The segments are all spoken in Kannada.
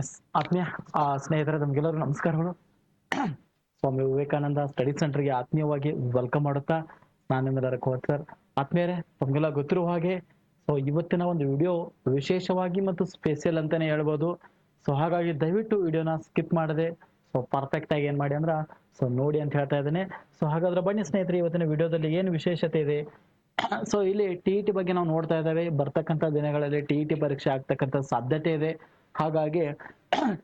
ಎಸ್ ಆತ್ಮೀಯ ಸ್ನೇಹಿತರೆ ನಮಗೆಲ್ಲರೂ ನಮಸ್ಕಾರಗಳು ಸ್ವಾಮಿ ವಿವೇಕಾನಂದ ಸ್ಟಡಿ ಸೆಂಟರ್ಗೆ ಆತ್ಮೀಯವಾಗಿ ವೆಲ್ಕಮ್ ಮಾಡುತ್ತಾ ನಾನು ನಿಮ್ಮೆಲ್ಲರ ಕೋಚ್ ಸರ್. ಆತ್ಮೀಯರೇ, ತಮಗೆಲ್ಲ ಗೊತ್ತಿರುವ ಹಾಗೆ, ಸೊ ಇವತ್ತಿನ ಒಂದು ವಿಡಿಯೋ ವಿಶೇಷವಾಗಿ ಮತ್ತು ಸ್ಪೆಷಲ್ ಅಂತಾನೆ ಹೇಳ್ಬೋದು. ಸೊ ಹಾಗಾಗಿ ದಯವಿಟ್ಟು ವಿಡಿಯೋನ ಸ್ಕಿಪ್ ಮಾಡದೆ, ಸೊ ಪರ್ಫೆಕ್ಟ್ ಆಗಿ ಏನ್ ಮಾಡಿ ಅಂದ್ರ, ಸೊ ನೋಡಿ ಅಂತ ಹೇಳ್ತಾ ಇದ್ದೇನೆ. ಸೊ ಹಾಗಾದ್ರೆ ಬನ್ನಿ ಸ್ನೇಹಿತರೆ, ಇವತ್ತಿನ ವಿಡಿಯೋದಲ್ಲಿ ಏನು ವಿಶೇಷತೆ ಇದೆ? ಸೊ ಇಲ್ಲಿ ಟಿ ಇ ಟಿ ಬಗ್ಗೆ ನಾವು ನೋಡ್ತಾ ಇದ್ದೇವೆ. ಬರ್ತಕ್ಕಂಥ ದಿನಗಳಲ್ಲಿ ಟಿ ಇ ಟಿ ಪರೀಕ್ಷೆ ಆಗ್ತಕ್ಕಂಥ ಸಾಧ್ಯತೆ ಇದೆ. ಹಾಗಾಗಿ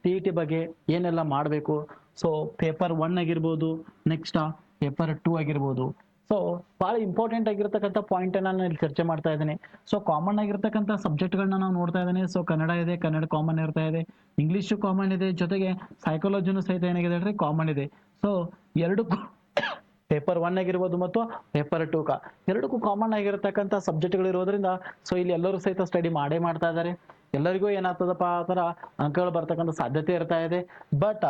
ಟಿ ಟಿ ಬಗ್ಗೆ ಏನೆಲ್ಲ ಮಾಡಬೇಕು? ಸೊ ಪೇಪರ್ ಒನ್ ಆಗಿರ್ಬೋದು ನೆಕ್ಸ್ಟ್ ಪೇಪರ್ ಟೂ ಆಗಿರ್ಬೋದು. ಸೊ ಭಾಳ ಇಂಪಾರ್ಟೆಂಟ್ ಆಗಿರ್ತಕ್ಕಂಥ ಪಾಯಿಂಟ್ ನಾನು ಇಲ್ಲಿ ಚರ್ಚೆ ಮಾಡ್ತಾ ಇದ್ದೀನಿ. ಸೊ ಕಾಮನ್ ಆಗಿರ್ತಕ್ಕಂಥ ಸಬ್ಜೆಕ್ಟ್ಗಳನ್ನ ನಾವು ನೋಡ್ತಾ ಇದ್ದೀನಿ. ಸೊ ಕನ್ನಡ ಇದೆ, ಕನ್ನಡ ಕಾಮನ್ ಇರ್ತಾ ಇದೆ. ಇಂಗ್ಲೀಷು ಕಾಮನ್ ಇದೆ. ಜೊತೆಗೆ ಸೈಕಾಲಜಿನೂ ಸಹಿತ ಏನಾಗಿದೆ ಹೇಳ್ರಿ? ಕಾಮನ್ ಇದೆ. ಸೊ ಎರಡಕ್ಕೂ ಪೇಪರ್ ಒನ್ ಆಗಿರ್ಬೋದು ಮತ್ತು ಪೇಪರ್ ಟೂ ಕ. ಎರಡಕ್ಕೂ ಕಾಮನ್ ಆಗಿರತಕ್ಕಂಥ ಸಬ್ಜೆಕ್ಟ್ಗಳು ಇರೋದ್ರಿಂದ ಸೊ ಇಲ್ಲಿ ಎಲ್ಲರೂ ಸಹಿತ ಸ್ಟಡಿ ಮಾಡೇ ಮಾಡ್ತಾ ಇದ್ದಾರೆ. ಎಲ್ಲರಿಗೂ ಏನಾಗ್ತದಪ್ಪ ಆ ಥರ ಅಂಕಗಳು ಬರ್ತಕ್ಕಂಥ ಸಾಧ್ಯತೆ ಇರ್ತಾ ಇದೆ. ಬಟ್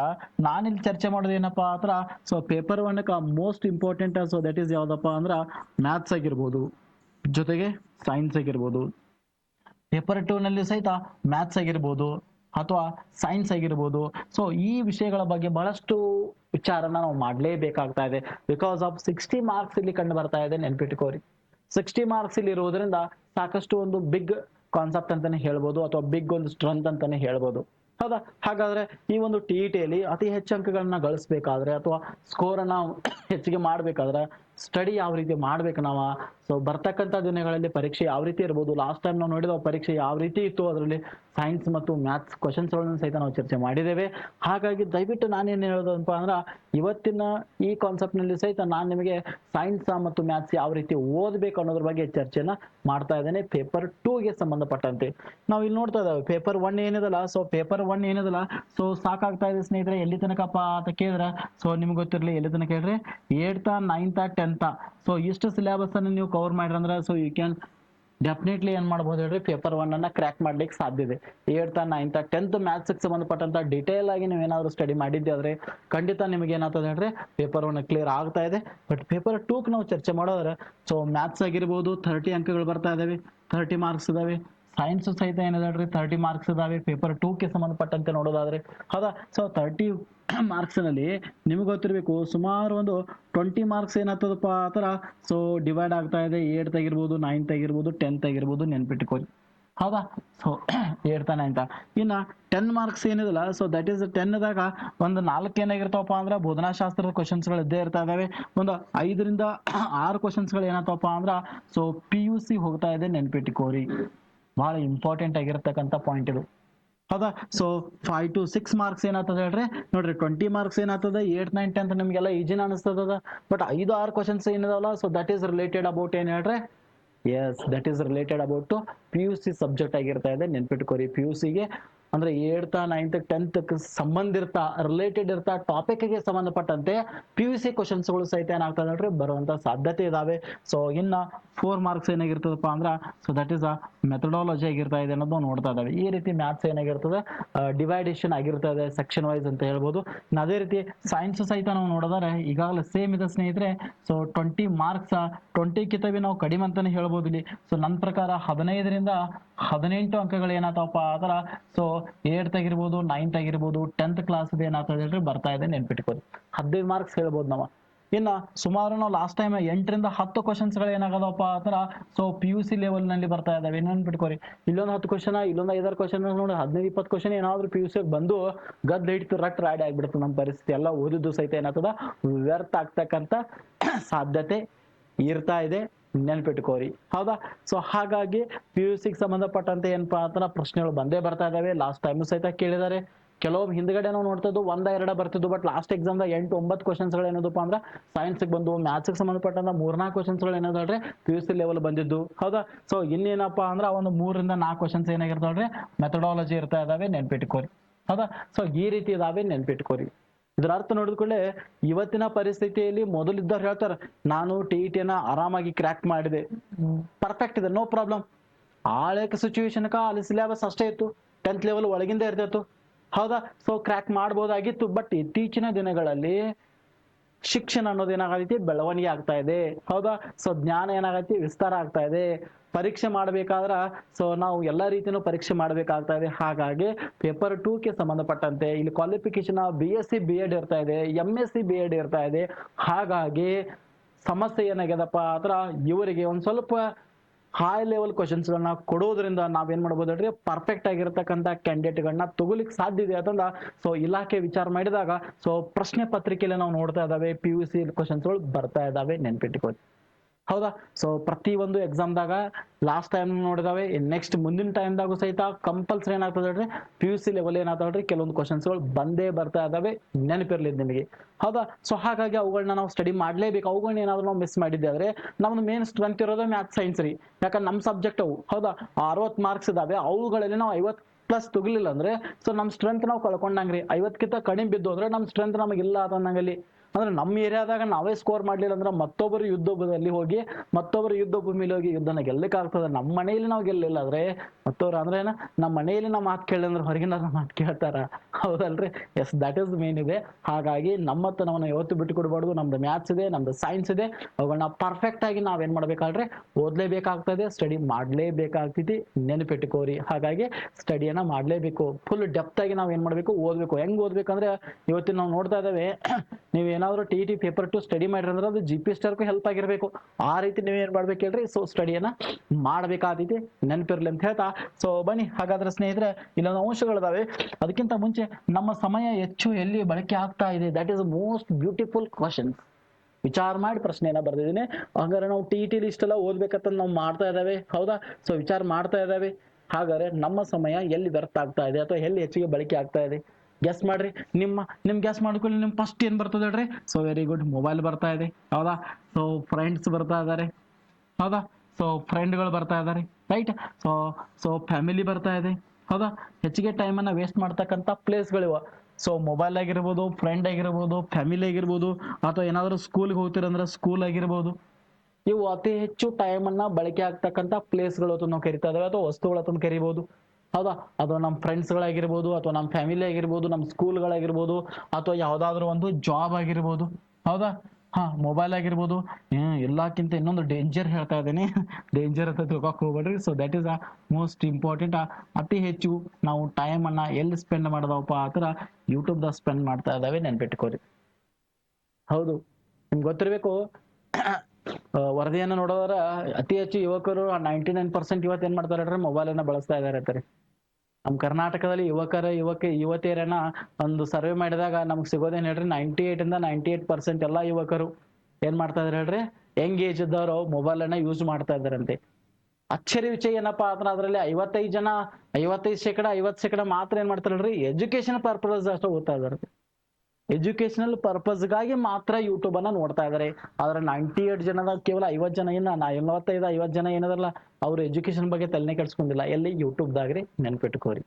ನಾನಿಲ್ಲಿ ಚರ್ಚೆ ಮಾಡೋದು ಏನಪ್ಪಾ ಥರ so paper ಒನ್ಕ್ಕೆ most important so that is ಯಾವ್ದಪ್ಪ ಅಂದ್ರೆ ಮ್ಯಾಥ್ಸ್ ಆಗಿರ್ಬೋದು. ಜೊತೆಗೆ ಸೈನ್ಸ್ ಆಗಿರ್ಬೋದು. ಪೇಪರ್ ಟೂನಲ್ಲಿ ಸಹಿತ ಮ್ಯಾಥ್ಸ್ ಆಗಿರ್ಬೋದು ಅಥವಾ ಸೈನ್ಸ್ ಆಗಿರ್ಬೋದು. ಸೊ ಈ ವಿಷಯಗಳ ಬಗ್ಗೆ ಬಹಳಷ್ಟು ವಿಚಾರನ ನಾವು ಮಾಡಲೇಬೇಕಾಗ್ತಾ ಇದೆ. ಬಿಕಾಸ್ ಆಫ್ ಸಿಕ್ಸ್ಟಿ ಮಾರ್ಕ್ಸ್ ಇಲ್ಲಿ ಕಂಡು ಬರ್ತಾ ಇದೆ ನೆನ್ಪಿಟ್ಕೋರಿ ಸಿಕ್ಸ್ಟಿ ಮಾರ್ಕ್ಸ್ ಇಲ್ಲಿ ಇರೋದ್ರಿಂದ ಸಾಕಷ್ಟು ಒಂದು ಬಿಗ್ ಕಾನ್ಸೆಪ್ಟ್ ಅಂತಾನೆ ಹೇಳ್ಬೋದು ಅಥವಾ ಬಿಗ್ ಒಂದು ಸ್ಟ್ರೆಂತ್ ಅಂತಾನೆ ಹೇಳ್ಬೋದು. ಹೌದಾ? ಹಾಗಾದ್ರೆ ಈ ಒಂದು ಟಿ ಟಿಯಲ್ಲಿ ಅತಿ ಹೆಚ್ಚು ಅಂಕಗಳನ್ನ ಗಳಿಸ್ಬೇಕಾದ್ರೆ ಅಥವಾ ಸ್ಕೋರ್ ಅನ್ನ ಹೆಚ್ಚಿಗೆ ಮಾಡ್ಬೇಕಾದ್ರೆ ಸ್ಟಡಿ ಯಾವ ರೀತಿ ಮಾಡ್ಬೇಕು ನಾವು? ಸೊ ಬರ್ತಕ್ಕಂಥ ದಿನಗಳಲ್ಲಿ ಪರೀಕ್ಷೆ ಯಾವ ರೀತಿ ಇರ್ಬೋದು? ಲಾಸ್ಟ್ ಟೈಮ್ ನಾವು ನೋಡಿದ ಪರೀಕ್ಷೆ ಯಾವ ರೀತಿ ಇತ್ತು ಅದರಲ್ಲಿ? ಸೈನ್ಸ್ ಮತ್ತು ಮ್ಯಾಥ್ಸ್ ಕ್ವಶನ್ಸ್ಗಳನ್ನು ಸಹಿತ ನಾವು ಚರ್ಚೆ ಮಾಡಿದ್ದೇವೆ. ಹಾಗಾಗಿ ದಯವಿಟ್ಟು ನಾನೇನು ಹೇಳೋದಪ್ಪ ಅಂದ್ರೆ, ಇವತ್ತಿನ ಈ ಕಾನ್ಸೆಪ್ಟ್ನಲ್ಲಿ ಸಹಿತ ನಾನು ನಿಮಗೆ ಸೈನ್ಸ್ ಮತ್ತು ಮ್ಯಾಥ್ಸ್ ಯಾವ ರೀತಿ ಓದಬೇಕು ಅನ್ನೋದ್ರ ಬಗ್ಗೆ ಚರ್ಚೆನ ಮಾಡ್ತಾ ಇದ್ದೇನೆ. ಪೇಪರ್ ಟೂಗೆ ಸಂಬಂಧಪಟ್ಟಂತೆ. ನಾವು ಇಲ್ಲಿ ನೋಡ್ತಾ ಇದ್ದಾವೆ ಪೇಪರ್ ಒನ್ ಏನಿದಲ್ಲ? ಸೊ ಪೇಪರ್ ಒನ್ ಏನಿದಲ್ಲ? ಸೊ ಸಾಕಾಗ್ತಾ ಇದೆ ಸ್ನೇಹಿತರೆ, ಎಲ್ಲಿ ತನಕಪ್ಪ ಅಂತ ಕೇಳಿದ್ರೆ? ಸೊ ನಿಮ್ಗೆ ಗೊತ್ತಿರಲಿ, ಎಲ್ಲಿ ತನಕ ಹೇಳ್ರಿ? ಏಳ್ತಾ ನೈನ್ತಾ ಟೆಂತಾ ಸೊ ಇಷ್ಟು ಸಿಲೆಬಸ್ ಅನ್ನು ನೀವು ಕವರ್ ಮಾಡ್ರಿ ಅಂದ್ರೆ ಸೊ ಯು ಕ್ಯಾನ್ ಡೆಫಿನೆಟ್ಲಿ ಏನ್ ಮಾಡ್ಬೋದು ಹೇಳ್ರಿ ಪೇಪರ್ ಒನ್ ಅನ್ನ ಕ್ರ್ಯಾಕ್ ಮಾಡ್ಲಿಕ್ಕೆ ಸಾಧ್ಯ ಇದೆ. ಏಳ್ತ ನೈನ್ತ್ ಟೆಂತ್ ಮ್ಯಾಥ್ಸ್ ಸಂಬಂಧಪಟ್ಟಂತ ಡೀಟೇಲ್ ಆಗಿ ನೀವು ಏನಾದ್ರು ಸ್ಟಡಿ ಮಾಡಿದ್ದೆ ಆದ್ರೆ, ಖಂಡಿತ ನಿಮಗೆ ಏನಾಗ್ತದೆ ಹೇಳ್ರಿ ಪೇಪರ್ ಒನ್ ಕ್ಲಿಯರ್ ಆಗ್ತಾ ಇದೆ. ಬಟ್ ಪೇಪರ್ ಟೂಕ್ ನಾವು ಚರ್ಚೆ ಮಾಡೋದ್ರೆ ಸೊ ಮ್ಯಾಥ್ಸ್ ಆಗಿರ್ಬೋದು ಥರ್ಟಿ ಅಂಕಗಳು ಬರ್ತಾ ಇದಾವೆ ಥರ್ಟಿ ಮಾರ್ಕ್ಸ್ ಇದಾವೆ. ಸೈನ್ಸ್ ಸಹಿತ ಏನಿದೆ ಹೇಳ್ರಿ ಥರ್ಟಿ ಮಾರ್ಕ್ಸ್ ಇದಾವೆ. ಪೇಪರ್ ಟೂಗೆ ಸಂಬಂಧಪಟ್ಟಂತೆ ನೋಡೋದಾದ್ರೆ, ಹೌದಾ? ಸೊ ತರ್ಟಿ ಮಾರ್ಕ್ಸ್ನಲ್ಲಿ ನಿಮ್ಗೆ ಗೊತ್ತಿರಬೇಕು ಸುಮಾರು ಒಂದು ಟ್ವೆಂಟಿ ಮಾರ್ಕ್ಸ್ ಏನಾಗ್ತದಪ್ಪ ಆ ಥರ. ಸೊ ಡಿವೈಡ್ ಆಗ್ತಾ ಇದೆ. ಏಟ್ ಆಗಿರ್ಬೋದು ನೈನ್ ಆಗಿರ್ಬೋದು ಟೆಂತ್ ಆಗಿರ್ಬೋದು ನೆನ್ಪಿಟ್ಕೊಳ್ಳಿ. ಹೌದಾ? ಸೊ ಏಳ್ತಾ ನೈನ್ತ ಇನ್ನ ಟೆನ್ ಮಾರ್ಕ್ಸ್ ಏನಿದಲ್ಲ ಸೊ ದಟ್ ಈಸ್ ಟೆನ್ದಾಗ ಒಂದು ನಾಲ್ಕು ಏನಾಗಿರ್ತಾವಪ್ಪ ಅಂದ್ರೆ ಬೋಧನಾಶಾಸ್ತ್ರದ ಕ್ವಶನ್ಸ್ಗಳು ಇದ್ದೇ ಇರ್ತಾ ಇದಾವೆ. ಒಂದು ಐದರಿಂದ ಆರು ಕ್ವಶನ್ಸ್ಗಳು ಏನಾಗ್ತಾವಪ್ಪ ಅಂದ್ರೆ ಸೊ ಪಿ ಯು ಸಿ ಹೋಗ್ತಾ ಇದೆ ನೆನ್ಪಿಟ್ಕೋರಿ ಬಹಳ ಇಂಪಾರ್ಟೆಂಟ್ ಆಗಿರ್ತಕ್ಕಂಥ ಪಾಯಿಂಟ್ ಇದು. ಹೌದಾ? So five to six marks ಏನಾಗ್ತದೆ ಹೇಳ್ರಿ? ನೋಡ್ರಿ ಟ್ವೆಂಟಿ ಮಾರ್ಕ್ಸ್ ಏನಾಗ್ತದೆ? ಏಟ್ ನೈನ್ ಟೆಂತ್ ನಿಮಗೆಲ್ಲ ಈಜಿನ ಅನಿಸ್ತದ ಬಟ್ ಐದು, ಆರು questions ಏನಿದಾವಲ್ಲ so that is related about ಏನ್ ಹೇಳ್ರಿ? Yes that is related about P U C subject ಆಗಿರ್ತಾ ಇದೆ. ನೆನ್ಪಿಟ್ಕೋರಿ ಪಿ ಯು ಸಿಗೆ ಅಂದ್ರೆ ಏಳ್ತ ನೈನ್ತ್ ಟೆಂತ್ ಸಂಬಂಧ ಇರ್ತಾ ರಿಲೇಟೆಡ್ ಇರ್ತಾ ಟಾಪಿಕ್ಗೆ ಸಂಬಂಧಪಟ್ಟಂತೆ ಪಿ ಯು ಸಿ ಕ್ವಶನ್ಸ್ಗಳು ಸಹಿತ ಏನಾಗ್ತದೆ ನೋಡ್ರಿ ಬರುವಂತ ಸಾಧ್ಯತೆ ಇದಾವೆ. ಸೊ ಇನ್ನ ಫೋರ್ ಮಾರ್ಕ್ಸ್ ಏನಾಗಿರ್ತದಪ್ಪ ಅಂದ್ರೆ so that is a methodology ಆಗಿರ್ತಾ ಇದೆ ಅನ್ನೋದು ನೋಡ್ತಾ ಇದ್ದಾವೆ ಈ ರೀತಿ ಮ್ಯಾಥ್ಸ್ ಏನಾಗಿರ್ತದೆ? ಡಿವೈಡೇಷನ್ ಆಗಿರ್ತಾ ಇದೆ ಸೆಕ್ಷನ್ ವೈಸ್ ಅಂತ ಹೇಳ್ಬೋದು. ಅದೇ ರೀತಿ ಸೈನ್ಸ್ ಸಹಿತ ನಾವು ನೋಡಿದ್ರೆ, ಈಗಾಗಲೇ ಸೇಮ್ ಇದೆ ಸ್ನೇಹಿತರೆ. ಸೊ ಟ್ವೆಂಟಿ ಮಾರ್ಕ್ಸ್ ಟ್ವೆಂಟಿ ಕಿತವಿ ನಾವು ಕಡಿಮೆ ಅಂತಾನೆ ಹೇಳ್ಬೋದು ಇಲ್ಲಿ. ಸೊ ನನ್ನ ಪ್ರಕಾರ ಹದಿನೈದರಿಂದ ಹದಿನೆಂಟು ಅಂಕಗಳು ಏನಾಗ್ತಾವಪ್ಪ ಅದರ ಸೊ ಏಟ್ತ್ ಆಗಿರ್ಬೋದು ನೈನ್ತ್ ಆಗಿರ್ಬೋದು ಟೆಂತ್ ಕ್ಲಾಸ್ ಏನಾಗ್ತದೆ ಬರ್ತಾ ಇದೆ ನೆನ್ಪಿಟ್ಕೋರಿ ಹದಿನೈದು ಮಾರ್ಕ್ಸ್ ಹೇಳ್ಬೋದು ನಾವು. ಇನ್ನ ಸುಮಾರು ನಾವು ಲಾಸ್ಟ್ ಟೈಮ್ ಎಂಟರಿಂದ ಹತ್ತು ಕ್ವಶನ್ಸ್ಗಳು ಏನಾಗದಪ್ಪ ಆತರ ಸೊ ಪಿ ಯು ಸಿ ಲೆವೆಲ್ನಲ್ಲಿ ಬರ್ತಾ ಇದಾವೆ. ನೆನ್ಪಿಟ್ಕೋರಿ ಇಲ್ಲೊಂದು ಹತ್ತು ಕ್ವಶನ್ ಇಲ್ಲೊಂದು ಐದಾರು ಕ್ವಶನ್ ನೋಡಿ ಹದಿನೈದು, ಇಪ್ಪತ್ತು ಕ್ವಶನ್ ಏನಾದ್ರು ಪಿ ಯು ಸಿ ಬಂದು ಗದ್ದ ಹಿಡಿತು ರಟ್ ರಾಡಿ ಆಗ್ಬಿಡುತ್ತೆ ನಮ್ಮ ಪರಿಸ್ಥಿತಿ. ಎಲ್ಲ ಓದಿದ್ದು ಸಹಿತ ಏನಾಗ್ತದ ವ್ಯರ್ಥ ಆಗ್ತಕ್ಕಂತ ಸಾಧ್ಯತೆ ಇರ್ತಾ ಇದೆ. ನೆನ್ಪಿಟ್ಕೋರಿ. ಹೌದಾ? ಸೊ ಹಾಗಾಗಿ ಪಿ ಯು ಸಿಗೆ ಸಂಬಂಧಪಟ್ಟಂತೆ ಏನಪ್ಪಾ ಅಂತ ಪ್ರಶ್ನೆಗಳು ಬಂದೇ ಬರ್ತಾ ಇದಾವೆ. ಲಾಸ್ಟ್ ಟೈಮು ಸಹಿತ ಕೇಳಿದ್ದಾರೆ ಕೆಲವೊಬ್ಬ ಹಿಂದ್ಗಡೆ ನಾವು ನೋಡ್ತಿದ್ದು ಒಂದ ಎರಡ ಬರ್ತಿದ್ದು ಬಟ್ ಲಾಸ್ಟ್ ಎಕ್ಸಾಮ್ದ ಎಂಟು ಒಂಬತ್ತು ಕ್ವಶನ್ಸ್ಗಳು ಏನದಪ್ಪ ಅಂದ್ರೆ ಸೈನ್ಸ್ಗೆ ಬಂದು ಮ್ಯಾಥ್ಸ್ಗೆ ಸಂಬಂಧಪಟ್ಟಂತ ಮೂರ್ನಾಲ್ಕು ಕ್ವಶನ್ಸ್ಗಳು ಏನದಲ್ರಿ ಪಿ ಯು ಸಿ ಲೆವೆಲ್ ಬಂದಿದ್ದು. ಹೌದಾ? ಸೊ ಇನ್ನೇನಪ್ಪ ಅಂದ್ರೆ ಒಂದು ಮೂರರಿಂದ ನಾಲ್ಕು ಕ್ವಶನ್ಸ್ ಏನಾಗಿರ್ತಾವ್ರಿ ಮೆಥಡಾಲಜಿ ಇರ್ತಾ ಇದಾವೆ, ನೆನ್ಪಿಟ್ಕೋರಿ. ಹೌದಾ? ಸೊ ಈ ರೀತಿ ಇದಾವೆ, ನೆನ್ಪಿಟ್ಕೋರಿ. ಇದರ ಅರ್ಥ ನೋಡಿದ್ಕೊಳ್ಳೆ ಇವತ್ತಿನ ಪರಿಸ್ಥಿತಿಯಲ್ಲಿ ಮೊದಲಿದ್ದವ್ರು ಹೇಳ್ತಾರೆ, ನಾನು ಟಿ ಟಿನ ಆರಾಮಾಗಿ ಕ್ರ್ಯಾಕ್ ಮಾಡಿದೆ. ಪರ್ಫೆಕ್ಟ್ ಇದೆ ನೋ ಪ್ರಾಬ್ಲಮ್ ಆಳಕ ಸಿಚುವೇಶನ್ಕ ಅಲ್ಲಿ ಸಿಲೆಬಸ್ ಅಷ್ಟೇ ಇತ್ತು. ಟೆಂತ್ ಲೆವೆಲ್ ಒಳಗಿಂದ ಇರ್ತಿತ್ತು. ಹೌದಾ? So crack ಮಾಡ್ಬೋದಾಗಿತ್ತು. ಬಟ್ ಇತ್ತೀಚಿನ ದಿನಗಳಲ್ಲಿ ಶಿಕ್ಷಣ ಅನ್ನೋದು ಏನಾಗೈತಿ? ಬೆಳವಣಿಗೆ ಆಗ್ತಾ ಇದೆ. ಹೌದಾ? ಸೊ ಜ್ಞಾನ ಏನಾಗೈತಿ? ವಿಸ್ತಾರ ಆಗ್ತಾ ಇದೆ. ಪರೀಕ್ಷೆ ಮಾಡ್ಬೇಕಾದ್ರ ಸೊ ನಾವು ಎಲ್ಲ ರೀತಿಯೂ ಪರೀಕ್ಷೆ ಮಾಡ್ಬೇಕಾಗ್ತಾ ಇದೆ. ಹಾಗಾಗಿ ಪೇಪರ್ಗೆ ಸಂಬಂಧಪಟ್ಟಂತೆ, ಇಲ್ಲಿ qualification B S C B Ed ಇರ್ತಾ ಇದೆ M S C B Ed ಇರ್ತಾ ಇದೆ. ಹಾಗಾಗಿ, ಸಮಸ್ಯೆ ಏನಾಗ್ಯದಪ್ಪ ಆದ್ರ ಇವರಿಗೆ ಒಂದ್ ಸ್ವಲ್ಪ ಹೈ ಲೆವೆಲ್ ಗಳನ್ನ ಕೊಡೋದ್ರಿಂದ ನಾವೇನ್ ಮಾಡ್ಬೋದು ಹೇಳ್ರಿ? ಪರ್ಫೆಕ್ಟ್ ಆಗಿರತಕ್ಕಂತ ಕ್ಯಾಂಡಿಡೇಟ್ಗಳನ್ನ ತಗೊಲಿಕ್ ಸಾಧ್ಯ ಇದೆ ಅಂತಂದ ಸೊ ಇಲಾಖೆ ವಿಚಾರ ಮಾಡಿದಾಗ ಸೊ ಪ್ರಶ್ನೆ ಪತ್ರಿಕೆಯಲ್ಲಿ ನಾವು ನೋಡ್ತಾ ಇದಾವೆ ಪಿ ಯು ಸಿ ಗಳು ಬರ್ತಾ ಇದಾವೆ ನೆನ್ಪಿಟ್ಕೊಳ್ಳಿ ಹೌದಾ? ಸೊ ಪ್ರತಿ ಒಂದು ಎಕ್ಸಾಮ್ದಾಗ ಲಾಸ್ಟ್ ಟೈಮ್ ನೋಡಿದಾವೆ ನೆಕ್ಸ್ಟ್ ಮುಂದಿನ ಟೈಮ್ದಾಗೂ ಸಹಿತ ಕಂಪಲ್ಸರಿ ಏನಾಗ್ತದೆ ಹೇಳ್ರಿ? ಪಿ ಯು ಸಿ ಲೆವೆಲ್ ಏನಾಗ್ತದೆ ಹೇಳ್ರಿ? ಕೆಲವೊಂದು ಕ್ವಶನ್ಸ್ಗಳು ಬಂದೇ ಬರ್ತಾ ಇದಾವೆ, ನೆನಪಿರ್ಲಿ ನಿಮಗೆ. ಹೌದಾ? ಸೊ ಹಾಗಾಗಿ ಅವುಗಳನ್ನ ನಾವು ಸ್ಟಡಿ ಮಾಡಲೇಬೇಕು. ಅವುಗಳನ್ನ ಏನಾದರೂ ನಾವು ಮಿಸ್ ಮಾಡಿದ್ದೆ ಆದ್ರೆ ನಮ್ದು ಮೇನ್ ಸ್ಟ್ರೆಂತ್ ಇರೋದು ಮ್ಯಾಥ್ಸ್ ಸೈನ್ಸ್ ರೀ. ಯಾಕಂದ್ರೆ ನಮ್ಮ ಸಬ್ಜೆಕ್ಟ್ ಅವು, ಹೌದಾ? ಅರವತ್ತು ಮಾರ್ಕ್ಸ್ ಇದಾವೆ. ಅವುಗಳಲ್ಲಿ ನಾವು ಐವತ್ತು ಪ್ಲಸ್ ತಗಲಿಲ್ಲ ಅಂದ್ರೆ ಸೊ ನಮ್ಮ ಸ್ಟ್ರೆಂತ್ ನಾವು ಕಳ್ಕೊಂಡಂಗ್ರಿ. ಐವತ್ತಕ್ಕಿಂತ ಕಡಿಮೆ ಬಿದ್ದು ಅಂದ್ರೆ ನಮ್ಮ ಸ್ಟ್ರೆಂತ್ ನಮಗಿಲ್ಲ ಅಂತಂದಂಗಲ್ಲಿ ಅಂದ್ರೆ ನಮ್ಮ ಏರಿಯಾದಾಗ ನಾವೇ ಸ್ಕೋರ್ ಮಾಡ್ಲಿಲ್ಲ ಅಂದ್ರೆ ಮತ್ತೊಬ್ಬರು ಯುದ್ಧದಲ್ಲಿ ಹೋಗಿ ಮತ್ತೊಬ್ಬರು ಯುದ್ಧ ಭೂಮಿಲಿ ಹೋಗಿ ಯುದ್ಧನ ಗೆಲ್ಲಕ್ಕೆ ಆಗ್ತದೆ. ನಮ್ಮ ಮನೆಯಲ್ಲಿ ನಾವು ಗೆಲ್ಲಿಲ್ಲ ಆದ್ರೆ ಮತ್ತವ್ರು ಅಂದ್ರೆ ಏನ? ನಮ್ಮ ಮನೆಯಲ್ಲಿ ನಾವು ಮಾತು ಕೇಳಿ ಅಂದ್ರೆ ಹೊರಗಿನ ಮಾತು ಕೇಳ್ತಾರ. ಹೌದಲ್ರಿ? ಎಸ್ ದಟ್ ಇಸ್ ಮೇನ್ ಇದೆ. ಹಾಗಾಗಿ ನಮ್ಮತನವನ್ನ ಯಾವತ್ತು ಬಿಟ್ಟು ಕೊಡಬಾರ್ದು. ನಮ್ದು ಮ್ಯಾಥ್ಸ್ ಇದೆ, ನಮ್ದು ಸೈನ್ಸ್ ಇದೆ. ಅವುಗಳನ್ನ ಪರ್ಫೆಕ್ಟ್ ಆಗಿ ನಾವೇನ್ ಮಾಡ್ಬೇಕಾದ್ರೆ ಓದ್ಲೇಬೇಕಾಗ್ತದೆ ಸ್ಟಡಿ ಮಾಡ್ಲೇಬೇಕಾಗ್ತೈತಿ. ನೆನಪಿಟ್ಟುಕೋರಿ ಹಾಗಾಗಿ ಸ್ಟಡಿಯನ್ನ ಮಾಡ್ಲೇಬೇಕು. ಫುಲ್ ಡೆಪ್ತ್ ಆಗಿ ನಾವ್ ಏನ್ ಮಾಡ್ಬೇಕು? ಓದ್ಬೇಕು. ಹೆಂಗ್ ಓದ್ಬೇಕಂದ್ರೆ ಇವತ್ತಿನ ನಾವು ನೋಡ್ತಾ ಇದ್ದೇವೆ. ನೀವು ಏನಾದ್ರು T T paper two study ಮಾಡಿರಿ ಅಂದ್ರೆ ಅದು ಜಿ ಪಿ ಸ್ಟಾರ್ಗೂ ಹೆಲ್ಪ್ ಆಗಿರಬೇಕು. ಆ ರೀತಿ ನೀವು ಏನು ಮಾಡ್ಬೇಕು ಹೇಳ್ರಿ? ಸೊ ಸ್ಟಡಿಯನ್ನ ಮಾಡ್ಬೇಕಾದೈತಿ, ನೆನಪಿರ್ಲಿ ಅಂತ ಹೇಳ್ತಾ. ಸೊ ಬನ್ನಿ, ಹಾಗಾದ್ರೆ ಸ್ನೇಹಿತರೆ, ಇಲ್ಲೊಂದು ಅಂಶಗಳಿದಾವೆ ಅದಕ್ಕಿಂತ ಮುಂಚೆ ನಮ್ಮ ಸಮಯ ಹೆಚ್ಚು ಎಲ್ಲಿ ಬಳಕೆ ಆಗ್ತಾ ಇದೆ? That is most beautiful questions ವಿಚಾರ ಮಾಡಿ ಪ್ರಶ್ನೆಯನ್ನ ಬರ್ದಿದ್ದೀನಿ. ಹಾಗಾದ್ರೆ ನಾವು ಟಿ ಟಿ ಲಿಸ್ಟ್ ಎಲ್ಲ ಓದ್ಬೇಕಂತ ನಾವು ಮಾಡ್ತಾ ಇದ್ದಾವೆ. ಹೌದಾ? ಸೊ ವಿಚಾರ ಮಾಡ್ತಾ ಇದ್ದಾವೆ. ಹಾಗಾದ್ರೆ ನಮ್ಮ ಸಮಯ ಎಲ್ಲಿ ವ್ಯರ್ಥ ಆಗ್ತಾ ಇದೆ ಅಥವಾ ಎಲ್ಲಿ ಹೆಚ್ಚಿಗೆ ಬಳಕೆ ಆಗ್ತಾ ಇದೆ? ಗೆಸ್ ಮಾಡ್ರಿ. ನಿಮ್ಮ, ನಿಮ್ ಗ್ಯಾಸ್ ಮಾಡ್ಕೊಳ್ಳಿ. ನಿಮ್ ಫಸ್ಟ್ ಏನ್ ಬರ್ತದೆ ಹೇಳ್ರಿ? ಸೊ ವೆರಿ ಗುಡ್ ಮೊಬೈಲ್ ಬರ್ತಾ ಇದೆ. ಹೌದಾ? ಸೊ ಫ್ರೆಂಡ್ಸ್ ಬರ್ತಾ ಇದಾರೆ. ಹೌದಾ? ಸೊ ಫ್ರೆಂಡ್ಗಳು ಬರ್ತಾ ಇದಾರೆ. ರೈಟ್ ಸೊ ಸೊ ಫ್ಯಾಮಿಲಿ ಬರ್ತಾ ಇದೆ. ಹೌದಾ? ಹೆಚ್ಚಿಗೆ ಟೈಮನ್ನು ವೇಸ್ಟ್ ಮಾಡ್ತಕ್ಕಂಥ ಪ್ಲೇಸ್ಗಳಿವೆ ಸೊ ಮೊಬೈಲ್ ಆಗಿರ್ಬೋದು ಫ್ರೆಂಡ್ ಆಗಿರ್ಬೋದು ಫ್ಯಾಮಿಲಿ ಆಗಿರ್ಬೋದು, ಅಥವಾ ಏನಾದರೂ ಸ್ಕೂಲ್ಗೆ ಹೋಗ್ತಿರಂದ್ರೆ ಸ್ಕೂಲ್ ಆಗಿರ್ಬೋದು. ಇವು ಅತಿ ಹೆಚ್ಚು ಟೈಮನ್ನು ಬಳಕೆ ಆಗ್ತಕ್ಕಂಥ ಪ್ಲೇಸ್ಗಳು ಅಂತ ನಾವು ಕರಿತಾ ಇದಾವೆ ಅಥವಾ ವಸ್ತುಗಳು ಅಂತ ಕರಿಬಹುದು ಹೌದಾ? ಅದು ನಮ್ಮ ಫ್ರೆಂಡ್ಸ್ಗಳಾಗಿರ್ಬೋದು ಅಥವಾ ನಮ್ಮ ಫ್ಯಾಮಿಲಿ ಆಗಿರ್ಬೋದು ನಮ್ಮ ಸ್ಕೂಲ್ಗಳಾಗಿರ್ಬೋದು ಅಥವಾ ಯಾವ್ದಾದ್ರು ಒಂದು ಜಾಬ್ ಆಗಿರ್ಬೋದು. ಹೌದಾ? ಹಾ ಮೊಬೈಲ್ ಆಗಿರ್ಬೋದು. ಎಲ್ಲಕ್ಕಿಂತ ಇನ್ನೊಂದು ಡೇಂಜರ್ ಹೇಳ್ತಾ ಇದ್ದೀನಿ. ಡೇಂಜರ್ ಅಂತ ತಿಳ್ಕೊಕ್ ಹೋಗ್ಬೇಡ್ರಿ. So that is a most important ಅತಿ ಹೆಚ್ಚು ನಾವು ಟೈಮ್ ಅನ್ನ ಎಲ್ಲಿ ಸ್ಪೆಂಡ್ ಮಾಡಿದವಪ್ಪ ಆ ಥರ ಯೂಟ್ಯೂಬ್ದಾಗ ಸ್ಪೆಂಡ್ ಮಾಡ್ತಾ ಇದ್ದಾವೆ. ನೆನ್ಪಿಟ್ಕೋರಿ. ಹೌದು. ನಿಮ್ಗೆ ಗೊತ್ತಿರಬೇಕು? ವರದಿಯನ್ನು ನೋಡೋದ್ರ ಅತಿ ಹೆಚ್ಚು ಯುವಕರು ನೈಂಟಿ ನೈನ್ ಪರ್ಸೆಂಟ್ ಇವತ್ತು ಏನ್ ಮಾಡ್ತಾರೆ ಹೇಳ್ರಿ ಮೊಬೈಲ್ ಅನ್ನ ಬಳಸ್ತಾ ಇದಾರೆ ಅಂತಾರೆ ನಮ್ಮ ಕರ್ನಾಟಕದಲ್ಲಿ ಯುವಕರ, ಯುವಕ, ಯುವತಿಯರನ್ನ ಒಂದು ಸರ್ವೆ ಮಾಡಿದಾಗ ನಮ್ಗೆ ಸಿಗೋದೇನ್ ಹೇಳ್ರಿ ನೈಂಟಿ ಏಟ್ ಇಂದ ನೈಂಟಿ ಏಟ್ ಪರ್ಸೆಂಟ್ ಎಲ್ಲಾ ಯುವಕರು ಏನ್ ಮಾಡ್ತಾ ಇದಾರೆ ಹೇಳ್ರಿ ಯಂಗ್ ಏಜ್ ಇದ್ದವರು ಮೊಬೈಲ್ ಅನ್ನ ಯೂಸ್ ಮಾಡ್ತಾ ಇದಾರಂತೆ ಅಚ್ಚರಿ ವಿಷಯ ಏನಪ್ಪಾ ಅಂದ್ರ ಅದರಲ್ಲಿ ಐವತ್ತೈದು ಜನ, ಐವತ್ತೈದು ಶೇಕಡ, ಐವತ್ತು ಶೇಕಡ ಮಾತ್ರ ಏನ್ ಮಾಡ್ತಾರೆ ಹೇಳ್ರಿ ಎಜುಕೇಶನ್ ಪರ್ಪಸ್ ಅಷ್ಟೇ ಓದ್ತಾ ಇದಾರೆ ಎಜುಕೇಶನಲ್ ಪರ್ಪಸ್ಗಾಗಿ ಮಾತ್ರ ಯೂಟ್ಯೂಬ್ ಅನ್ನ ನೋಡ್ತಾ ಇದಾರೆ. ಆದ್ರೆ ನೈಂಟಿ ಏಟ್ ಜನದ ಕೇವಲ ಐವತ್ತು ಜನ ಏನ, ನಾ ನಲವತ್ತೈದು ಐವತ್ ಜನ ಏನದಲ್ಲ ಅವ್ರು ಎಜುಕೇಶನ್ ಬಗ್ಗೆ ತಲೆನೇ ಕೆಡ್ಸ್ಕೊಂಡಿಲ್ಲ. ಎಲ್ಲಿ ಯೂಟ್ಯೂಬ್ದಾಗ್ರಿ ನೆನ್ಪಿಟ್ಕೋರಿ.